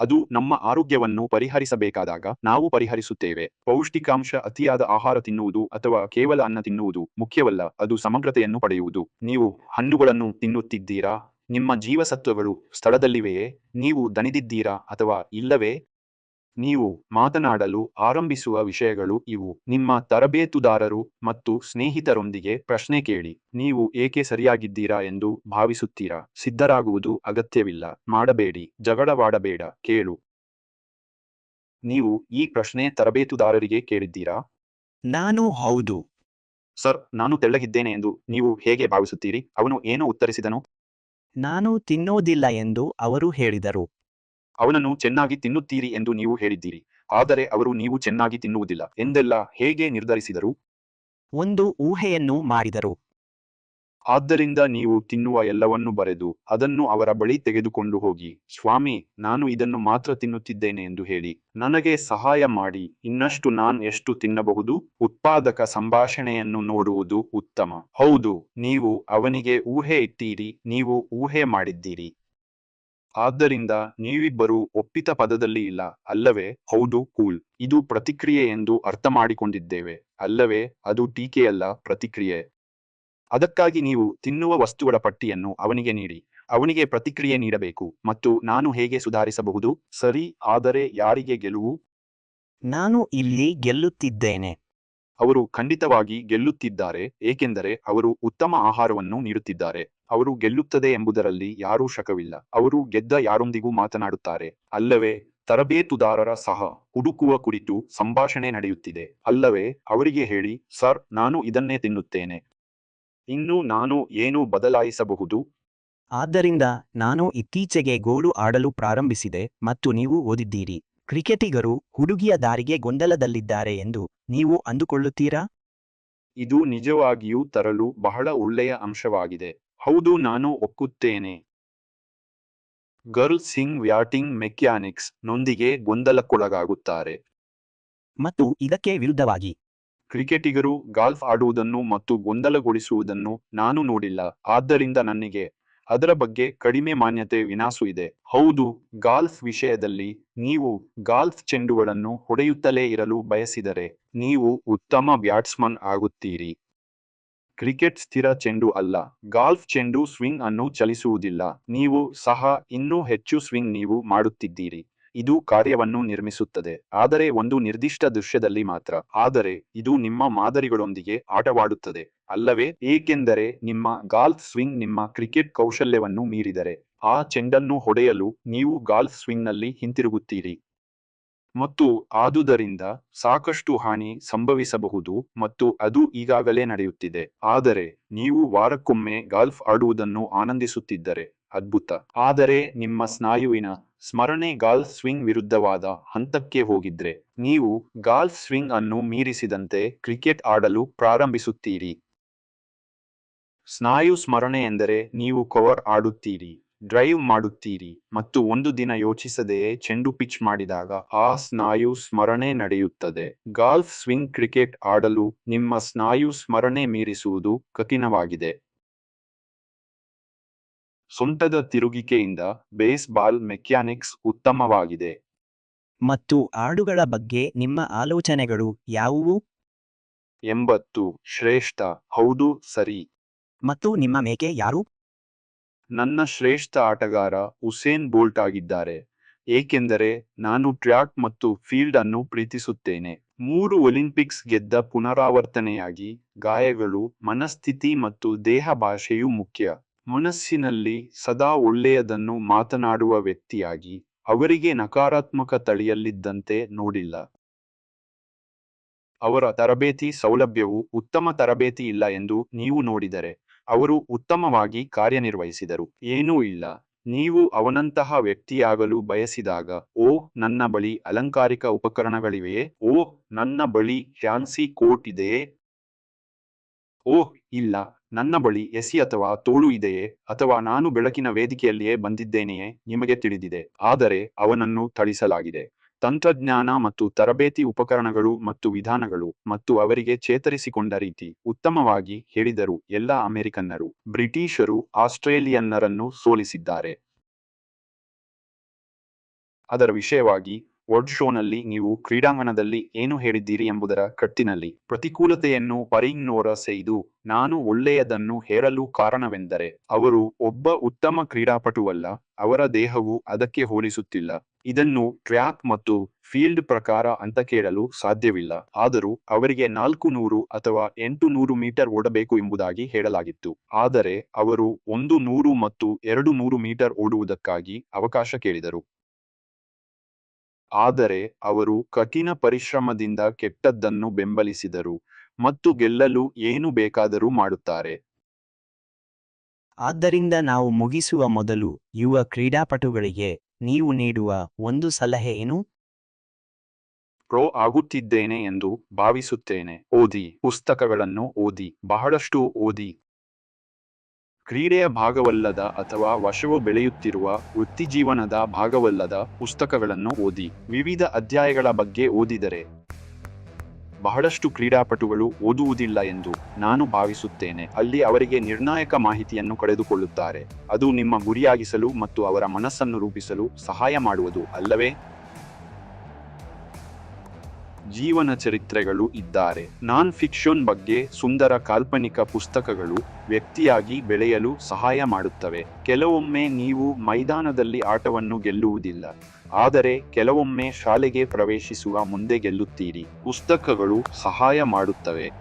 ಅದು ನಮ್ಮ ಆರೋಗ್ಯವನ್ನು ಪರಿಹರಿಸಬೇಕಾದಾಗ ನಾವು ಪರಿಹರಿಸುತ್ತೇವೆ. ಪೌಷ್ಟಿಕಾಂಶ ಅತಿಯಾದ ಆಹಾರ ತಿನ್ನುವುದು ಅಥವಾ ಕೇವಲ ಅನ್ನ ತಿನ್ನುವುದು ಮುಖ್ಯವಲ್ಲ, ಅದು ಸಮಗ್ರತೆಯನ್ನು ಪಡೆಯುವುದು. ನೀವು ಹಣ್ಣುಗಳನ್ನು ತಿನ್ನುತ್ತಿದ್ದೀರಾ? ನಿಮ್ಮ ಜೀವಸತ್ವಗಳು ಸ್ಥಳದಲ್ಲಿವೆಯೇ? ನೀವು ದಣಿದಿದ್ದೀರಾ ಅಥವಾ ಇಲ್ಲವೇ? ನೀವು ಮಾತನಾಡಲು ಆರಂಭಿಸುವ ವಿಷಯಗಳು ಇವು. ನಿಮ್ಮ ತರಬೇತುದಾರರು ಮತ್ತು ಸ್ನೇಹಿತರೊಂದಿಗೆ ಪ್ರಶ್ನೆ ಕೇಳಿ. ನೀವು ಏಕೆ ಸರಿಯಾಗಿದ್ದೀರಾ ಎಂದು ಭಾವಿಸುತ್ತೀರಾ? ಸಿದ್ಧರಾಗುವುದು ಅಗತ್ಯವಿಲ್ಲ. ಮಾಡಬೇಡಿ. ಜಗಳವಾಡಬೇಡ. ಕೇಳು. ನೀವು ಈ ಪ್ರಶ್ನೆ ತರಬೇತುದಾರರಿಗೆ ಕೇಳಿದ್ದೀರಾ? ನಾನು ಹೌದು. ಸರ್ ನಾನು ತೆಳ್ಳಗಿದ್ದೇನೆ ಎಂದು ನೀವು ಹೇಗೆ ಭಾವಿಸುತ್ತೀರಿ? ಅವನು ಏನು ಉತ್ತರಿಸಿದನು? ನಾನು ತಿನ್ನೋದಿಲ್ಲ ಎಂದು ಅವರು ಹೇಳಿದರು. ಅವನನ್ನು ಚೆನ್ನಾಗಿ ತಿನ್ನುತ್ತೀರಿ ಎಂದು ನೀವು ಹೇಳಿದ್ದೀರಿ. ಆದರೆ ಅವರು ನೀವು ಚೆನ್ನಾಗಿ ತಿನ್ನುವುದಿಲ್ಲ ಎಂದೆಲ್ಲ ಹೇಗೆ ನಿರ್ಧರಿಸಿದರು? ಒಂದು ಊಹೆಯನ್ನು ಮಾಡಿದರು. ಆದ್ದರಿಂದ ನೀವು ತಿನ್ನುವ ಎಲ್ಲವನ್ನು ಬರೆದು ಅದನ್ನು ಅವರ ಬಳಿ ತೆಗೆದುಕೊಂಡು ಹೋಗಿ, ಸ್ವಾಮಿ, ನಾನು ಇದನ್ನು ಮಾತ್ರ ತಿನ್ನುತ್ತಿದ್ದೇನೆ ಎಂದು ಹೇಳಿ. ನನಗೆ ಸಹಾಯ ಮಾಡಿ. ಇನ್ನಷ್ಟು ನಾನ್ ಎಷ್ಟು ತಿನ್ನಬಹುದು? ಉತ್ಪಾದಕ ಸಂಭಾಷಣೆಯನ್ನು ನೋಡುವುದು ಉತ್ತಮ. ಹೌದು, ನೀವು ಅವನಿಗೆ ಊಹೆ ಇಟ್ಟೀರಿ, ನೀವು ಊಹೆ ಮಾಡಿದ್ದೀರಿ. ಆದ್ದರಿಂದ ನೀವಿಬ್ಬರೂ ಒಪ್ಪಿತ ಪದದಲ್ಲಿ ಇಲ್ಲ. ಅಲ್ಲವೇ? ಹೌದು, ಕೂಲ್. ಇದು ಪ್ರತಿಕ್ರಿಯೆ ಎಂದು ಅರ್ಥ ಮಾಡಿಕೊಂಡಿದ್ದೇವೆ ಅಲ್ಲವೇ? ಅದು ಟೀಕೆಯಲ್ಲ, ಪ್ರತಿಕ್ರಿಯೆ. ಅದಕ್ಕಾಗಿ ನೀವು ತಿನ್ನುವ ವಸ್ತುಗಳ ಪಟ್ಟಿಯನ್ನು ಅವನಿಗೆ ನೀಡಿ ಅವನಿಗೆ ಪ್ರತಿಕ್ರಿಯೆ ನೀಡಬೇಕು ಮತ್ತು ನಾನು ಹೇಗೆ ಸುಧಾರಿಸಬಹುದು? ಸರಿ ಆದರೆ ಯಾರಿಗೆ ಗೆಲುವು? ನಾನು ಇಲ್ಲಿ ಗೆಲ್ಲುತ್ತಿದ್ದೇನೆ. ಅವರು ಖಂಡಿತವಾಗಿ ಗೆಲ್ಲುತ್ತಿದ್ದಾರೆ ಏಕೆಂದರೆ ಅವರು ಉತ್ತಮ ಆಹಾರವನ್ನು ನೀಡುತ್ತಿದ್ದಾರೆ. ಅವರು ಗೆಲ್ಲುತ್ತದೆ ಎಂಬುದರಲ್ಲಿ ಯಾರೂ ಶಕವಿಲ್ಲ. ಅವರು ಗೆದ್ದ ಯಾರೊಂದಿಗೂ ಮಾತನಾಡುತ್ತಾರೆ. ಅಲ್ಲವೇ ತರಬೇತುದಾರರ ಸಹ ಹುಡುಕುವ ಕುರಿತು ಸಂಭಾಷಣೆ ನಡೆಯುತ್ತಿದೆ. ಅಲ್ಲವೇ ಅವರಿಗೆ ಹೇಳಿ ಸರ್ ನಾನು ಇದನ್ನೇ ತಿನ್ನುತ್ತೇನೆ. ಇನ್ನು ನಾನು ಏನು ಬದಲಾಯಿಸಬಹುದು? ಆದ್ದರಿಂದ ನಾನು ಇತ್ತೀಚೆಗೆ ಗೋಲು ಆಡಲು ಪ್ರಾರಂಭಿಸಿದೆ ಮತ್ತು ನೀವು ಓದಿದ್ದೀರಿ. ಕ್ರಿಕೆಟಿಗರು ಹುಡುಗಿಯ ದಾರಿಗೆ ಗೊಂದಲದಲ್ಲಿದ್ದಾರೆ ಎಂದು ನೀವು ಅಂದುಕೊಳ್ಳುತ್ತೀರಾ? ಇದು ನಿಜವಾಗಿಯೂ ತರಲು ಬಹಳ ಒಳ್ಳೆಯ ಅಂಶವಾಗಿದೆ. ಹೌದು ನಾನು ಒಕ್ಕುತ್ತೇನೆ ಗರ್ಲ್ ಸಿಂಗ್ ವ್ಯಾಟಿಂಗ್ ಮೆಕ್ಯಾನಿಕ್ಸ್ ನೊಂದಿಗೆ ಗೊಂದಲಕ್ಕೊಳಗಾಗುತ್ತಾರೆ. ಮತ್ತು ಇದಕ್ಕೆ ವಿರುದ್ಧವಾಗಿ ಕ್ರಿಕೆಟಿಗರು ಗಾಲ್ಫ್ ಆಡುವುದನ್ನು ಮತ್ತು ಗೊಂದಲಗೊಳಿಸುವುದನ್ನು ನಾನು ನೋಡಿಲ್ಲ. ಆದ್ದರಿಂದ ನನಗೆ ಅದರ ಬಗ್ಗೆ ಕಡಿಮೆ ಮಾನ್ಯತೆ ವಿನಾಸು ಇದೆ. ಹೌದು, ಗಾಲ್ಫ್ ವಿಷಯದಲ್ಲಿ ನೀವು ಗಾಲ್ಫ್ ಚೆಂಡುಗಳನ್ನು ಹೊಡೆಯುತ್ತಲೇ ಇರಲು ಬಯಸಿದರೆ ನೀವು ಉತ್ತಮ ಬ್ಯಾಟ್ಸ್ಮನ್ ಆಗುತ್ತೀರಿ. ಕ್ರಿಕೆಟ್ ಸ್ಥಿರ ಚೆಂಡು ಅಲ್ಲ. ಗಾಲ್ಫ್ ಚೆಂಡು ಸ್ವಿಂಗ್ ಅನ್ನು ಚಲಿಸುವುದಿಲ್ಲ. ನೀವು ಸಹ ಇನ್ನೂ ಹೆಚ್ಚು ಸ್ವಿಂಗ್ ನೀವು ಮಾಡುತ್ತಿದ್ದೀರಿ. ಇದು ಕಾರ್ಯವನ್ನು ನಿರ್ಮಿಸುತ್ತದೆ. ಆದರೆ ಒಂದು ನಿರ್ದಿಷ್ಟ ದೃಶ್ಯದಲ್ಲಿ ಮಾತ್ರ. ಆದರೆ ಇದು ನಿಮ್ಮ ಮಾದರಿಗಳೊಂದಿಗೆ ಆಟವಾಡುತ್ತದೆ. ಅಲ್ಲವೇ, ಏಕೆಂದರೆ ನಿಮ್ಮ ಗಾಲ್ಫ್ ಸ್ವಿಂಗ್ ನಿಮ್ಮ ಕ್ರಿಕೆಟ್ ಕೌಶಲ್ಯವನ್ನು ಮೀರಿದರೆ. ಆ ಚೆಂಡನ್ನು ಹೊಡೆಯಲು ನೀವು ಗಾಲ್ಫ್ ಸ್ವಿಂಗ್ನಲ್ಲಿ ಹಿಂತಿರುಗುತ್ತೀರಿ. ಮತ್ತು ಆದುದರಿಂದ ಸಾಕಷ್ಟು ಹಾನಿ ಸಂಭವಿಸಬಹುದು ಮತ್ತು ಅದು ಈಗಾಗಲೇ ನಡೆಯುತ್ತಿದೆ. ಆದರೆ ನೀವು ವಾರಕ್ಕೊಮ್ಮೆ ಗಾಲ್ಫ್ ಆಡುವುದನ್ನು ಆನಂದಿಸುತ್ತಿದ್ದರೆ ಅದ್ಭುತ. ಆದರೆ ನಿಮ್ಮ ಸ್ನಾಯುವಿನ ಸ್ಮರಣೆ ಗಾಲ್ಫ್ ಸ್ವಿಂಗ್ ವಿರುದ್ಧವಾದ ಹಂತಕ್ಕೆ ಹೋಗಿದ್ರೆ ನೀವು ಗಾಲ್ಫ್ ಸ್ವಿಂಗ್ ಅನ್ನು ಮೀರಿಸಿದಂತೆ ಕ್ರಿಕೆಟ್ ಆಡಲು ಪ್ರಾರಂಭಿಸುತ್ತೀರಿ. ಸ್ನಾಯು ಸ್ಮರಣೆ ಎಂದರೆ ನೀವು ಕವರ್ ಆಡುತ್ತೀರಿ, ಡ್ರೈವ್ ಮಾಡುತ್ತೀರಿ ಮತ್ತು ಒಂದು ದಿನ ಯೋಚಿಸದೆಯೇ ಚೆಂಡು ಪಿಚ್ ಮಾಡಿದಾಗ ಆ ಸ್ನಾಯು ಸ್ಮರಣೆ ನಡೆಯುತ್ತದೆ. ಗಾಲ್ಫ್ ಸ್ವಿಂಗ್ ಕ್ರಿಕೆಟ್ ಆಡಲು ನಿಮ್ಮ ಸ್ನಾಯು ಸ್ಮರಣೆ ಮೀರಿಸುವುದು ಕಠಿಣವಾಗಿದೆ. ಸೊಂಟದ ತಿರುಗಿಕೆಯಿಂದ ಬೇಸ್ಬಾಲ್ ಮೆಕ್ಯಾನಿಕ್ಸ್ ಉತ್ತಮವಾಗಿದೆ. ಮತ್ತು ಆಡುಗಳ ಬಗ್ಗೆ ನಿಮ್ಮ ಆಲೋಚನೆಗಳು ಯಾವುವು? ಎಂಬತ್ತು. ಶ್ರೇಷ್ಠ. ಹೌದು ಸರಿ. ಮತ್ತು ನಿಮ್ಮ ಮೇಕೆ ಯಾರು? ನನ್ನ ಶ್ರೇಷ್ಠ ಆಟಗಾರ ಹುಸೇನ್ ಬೋಲ್ಟ್ ಆಗಿದ್ದಾರೆ. ಏಕೆಂದರೆ ನಾನು ಟ್ರ್ಯಾಕ್ ಮತ್ತು ಫೀಲ್ಡ್ ಅನ್ನು ಪ್ರೀತಿಸುತ್ತೇನೆ. ಮೂರು ಒಲಿಂಪಿಕ್ಸ್ ಗೆದ್ದ ಪುನರಾವರ್ತನೆಯಾಗಿ ಗಾಯಗಳು ಮನಸ್ಥಿತಿ ಮತ್ತು ದೇಹ ಭಾಷೆಯು ಮುಖ್ಯ. ಮನಸ್ಸಿನಲ್ಲಿ ಸದಾ ಒಳ್ಳೆಯದನ್ನು ಮಾತನಾಡುವ ವ್ಯಕ್ತಿಯಾಗಿ ಅವರಿಗೆ ನಕಾರಾತ್ಮಕ ತಳಿಯಲ್ಲಿದ್ದಂತೆ ನೋಡಿಲ್ಲ. ಅವರ ತರಬೇತಿ ಸೌಲಭ್ಯವು ಉತ್ತಮ ತರಬೇತಿ ಇಲ್ಲ ಎಂದು ನೀವು ನೋಡಿದರೆ ಅವರು ಉತ್ತಮವಾಗಿ ಕಾರ್ಯನಿರ್ವಹಿಸಿದರು. ಏನೂ ಇಲ್ಲ. ನೀವು ಅವನಂತಹ ವ್ಯಕ್ತಿಯಾಗಲು ಬಯಸಿದಾಗ, ಓ, ನನ್ನ ಬಳಿ ಅಲಂಕಾರಿಕ ಉಪಕರಣಗಳಿವೆಯೇ? ಓ, ನನ್ನ ಬಳಿ ಫ್ಯಾನ್ಸಿ ಕೋಟ್ ಇದೆಯೇ? ಓಹ್ ಇಲ್ಲ. ನನ್ನ ಬಳಿ ಎಸಿ ಅಥವಾ ತೋಳು ಇದೆಯೇ ಅಥವಾ ನಾನು ಬೆಳಕಿನ ವೇದಿಕೆಯಲ್ಲಿಯೇ ಬಂದಿದ್ದೇನೆಯೇ ನಿಮಗೆ ತಿಳಿದಿದೆ. ಆದರೆ ಅವನನ್ನು ಥಳಿಸಲಾಗಿದೆ. ತಂತ್ರಜ್ಞಾನ ಮತ್ತು ತರಬೇತಿ ಉಪಕರಣಗಳು ಮತ್ತು ವಿಧಾನಗಳು ಮತ್ತು ಅವರಿಗೆ ಚೇತರಿಸಿಕೊಂಡ ರೀತಿ ಉತ್ತಮವಾಗಿ ಹೇಳಿದರು ಎಲ್ಲ ಅಮೆರಿಕನ್ನರು. ಬ್ರಿಟಿಷರು ಆಸ್ಟ್ರೇಲಿಯನ್ನರನ್ನು ಸೋಲಿಸಿದ್ದಾರೆ. ಅದರ ವಿಷಯವಾಗಿ ವರ್ಡ್ ಶೋನಲ್ಲಿ ನೀವು ಕ್ರೀಡಾಂಗಣದಲ್ಲಿ ಏನು ಹೇಳಿದ್ದೀರಿ ಎಂಬುದರ ಕಟ್ಟಿನಲ್ಲಿ ಪ್ರತಿಕೂಲತೆಯನ್ನು ಪರಿಗ್ನೋರಸೆಯ್ದು ನಾನು ಒಳ್ಳೆಯದನ್ನು ಹೇರಲು ಕಾರಣವೆಂದರೆ ಅವರು ಒಬ್ಬ ಉತ್ತಮ ಕ್ರೀಡಾಪಟುವಲ್ಲ, ಅವರ ದೇಹವು ಅದಕ್ಕೆ ಹೋಲಿಸುತ್ತಿಲ್ಲ. ಇದನ್ನು ಟ್ರ್ಯಾಕ್ ಮತ್ತು ಫೀಲ್ಡ್ ಪ್ರಕಾರ ಅಂತ ಕೇಳಲು ಸಾಧ್ಯವಿಲ್ಲ. ಆದರೂ ಅವರಿಗೆ ನಾಲ್ಕು ನೂರು ಅಥವಾ ಎಂಟು ನೂರು ಮೀಟರ್ ಓಡಬೇಕು ಎಂಬುದಾಗಿ ಹೇಳಲಾಗಿತ್ತು. ಆದರೆ ಅವರು ಒಂದು ನೂರು ಮತ್ತು ಎರಡು ನೂರು ಮೀಟರ್ ಓಡುವುದಕ್ಕಾಗಿ ಅವಕಾಶ ಕೇಳಿದರು. ಆದರೆ ಅವರು ಕಠಿಣ ಪರಿಶ್ರಮದಿಂದ ಕೆಟ್ಟದ್ದನ್ನು ಬೆಂಬಲಿಸಿದರು ಮತ್ತು ಗೆಲ್ಲಲು ಏನು ಬೇಕಾದರೂ ಮಾಡುತ್ತಾರೆ. ಆದ್ದರಿಂದ ನಾವು ಮುಗಿಸುವ ಮೊದಲು ಯುವ ಕ್ರೀಡಾಪಟುಗಳಿಗೆ ನೀವು ನೀಡುವ ಒಂದು ಸಲಹೆ ಏನು? ಪ್ರೋ ಆಗುತ್ತಿದ್ದೇನೆ ಎಂದು ಭಾವಿಸುತ್ತೇನೆ. ಓದಿ. ಪುಸ್ತಕಗಳನ್ನು ಓದಿ. ಬಹಳಷ್ಟು ಓದಿ. ಕ್ರೀಡೆಯ ಭಾಗವಲ್ಲದ ಅಥವಾ ವಶವು ಬೆಳೆಯುತ್ತಿರುವ ವೃತ್ತಿಜೀವನದ ಭಾಗವಲ್ಲದ ಪುಸ್ತಕಗಳನ್ನು ಓದಿ, ವಿವಿಧ ಅಧ್ಯಾಯಗಳ ಬಗ್ಗೆ ಓದಿದರೆ ಬಹಳಷ್ಟು ಕ್ರೀಡಾಪಟುಗಳು ಓದುವುದಿಲ್ಲ ಎಂದು ನಾನು ಭಾವಿಸುತ್ತೇನೆ. ಅಲ್ಲಿ ಅವರಿಗೆ ನಿರ್ಣಾಯಕ ಮಾಹಿತಿಯನ್ನು ಕಳೆದುಕೊಳ್ಳುತ್ತಾರೆ. ಅದು ನಿಮ್ಮ ಗುರಿಯಾಗಿಸಲು ಮತ್ತು ಅವರ ಮನಸ್ಸನ್ನು ರೂಪಿಸಲು ಸಹಾಯ ಮಾಡುವುದು ಅಲ್ಲವೇ? ಜೀವನ ಚರಿತ್ರೆಗಳು ಇದ್ದಾರೆ. ನಾನ್ ಫಿಕ್ಷನ್ ಬಗ್ಗೆ ಸುಂದರ ಕಾಲ್ಪನಿಕ ಪುಸ್ತಕಗಳು ವ್ಯಕ್ತಿಯಾಗಿ ಬೆಳೆಯಲು ಸಹಾಯ ಮಾಡುತ್ತವೆ. ಕೆಲವೊಮ್ಮೆ ನೀವು ಮೈದಾನದಲ್ಲಿ ಆಟವನ್ನು ಗೆಲ್ಲುವುದಿಲ್ಲ. ಆದರೆ ಕೆಲವೊಮ್ಮೆ ಶಾಲೆಗೆ ಪ್ರವೇಶಿಸುವ ಮುಂದೆ ಗೆಲ್ಲುತ್ತೀರಿ. ಪುಸ್ತಕಗಳು ಸಹಾಯ ಮಾಡುತ್ತವೆ.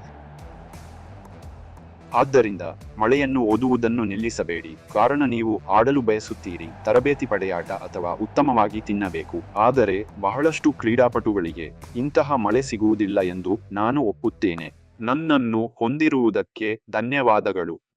ಆದ್ದರಿಂದ ಮಳೆಯನ್ನು ಓದುವುದನ್ನು ನಿಲ್ಲಿಸಬೇಡಿ. ಕಾರಣ ನೀವು ಆಡಲು ಬಯಸುತ್ತೀರಿ. ತರಬೇತಿ ಪಡೆಯಾಟ ಅಥವಾ ಉತ್ತಮವಾಗಿ ತಿನ್ನಬೇಕು. ಆದರೆ ಬಹಳಷ್ಟು ಕ್ರೀಡಾಪಟುಗಳಿಗೆ ಇಂತಹ ಮಳೆ ಸಿಗುವುದಿಲ್ಲ ಎಂದು ನಾನು ಒಪ್ಪುತ್ತೇನೆ. ನನ್ನನ್ನು ಹೊಂದಿರುವುದಕ್ಕೆ ಧನ್ಯವಾದಗಳು.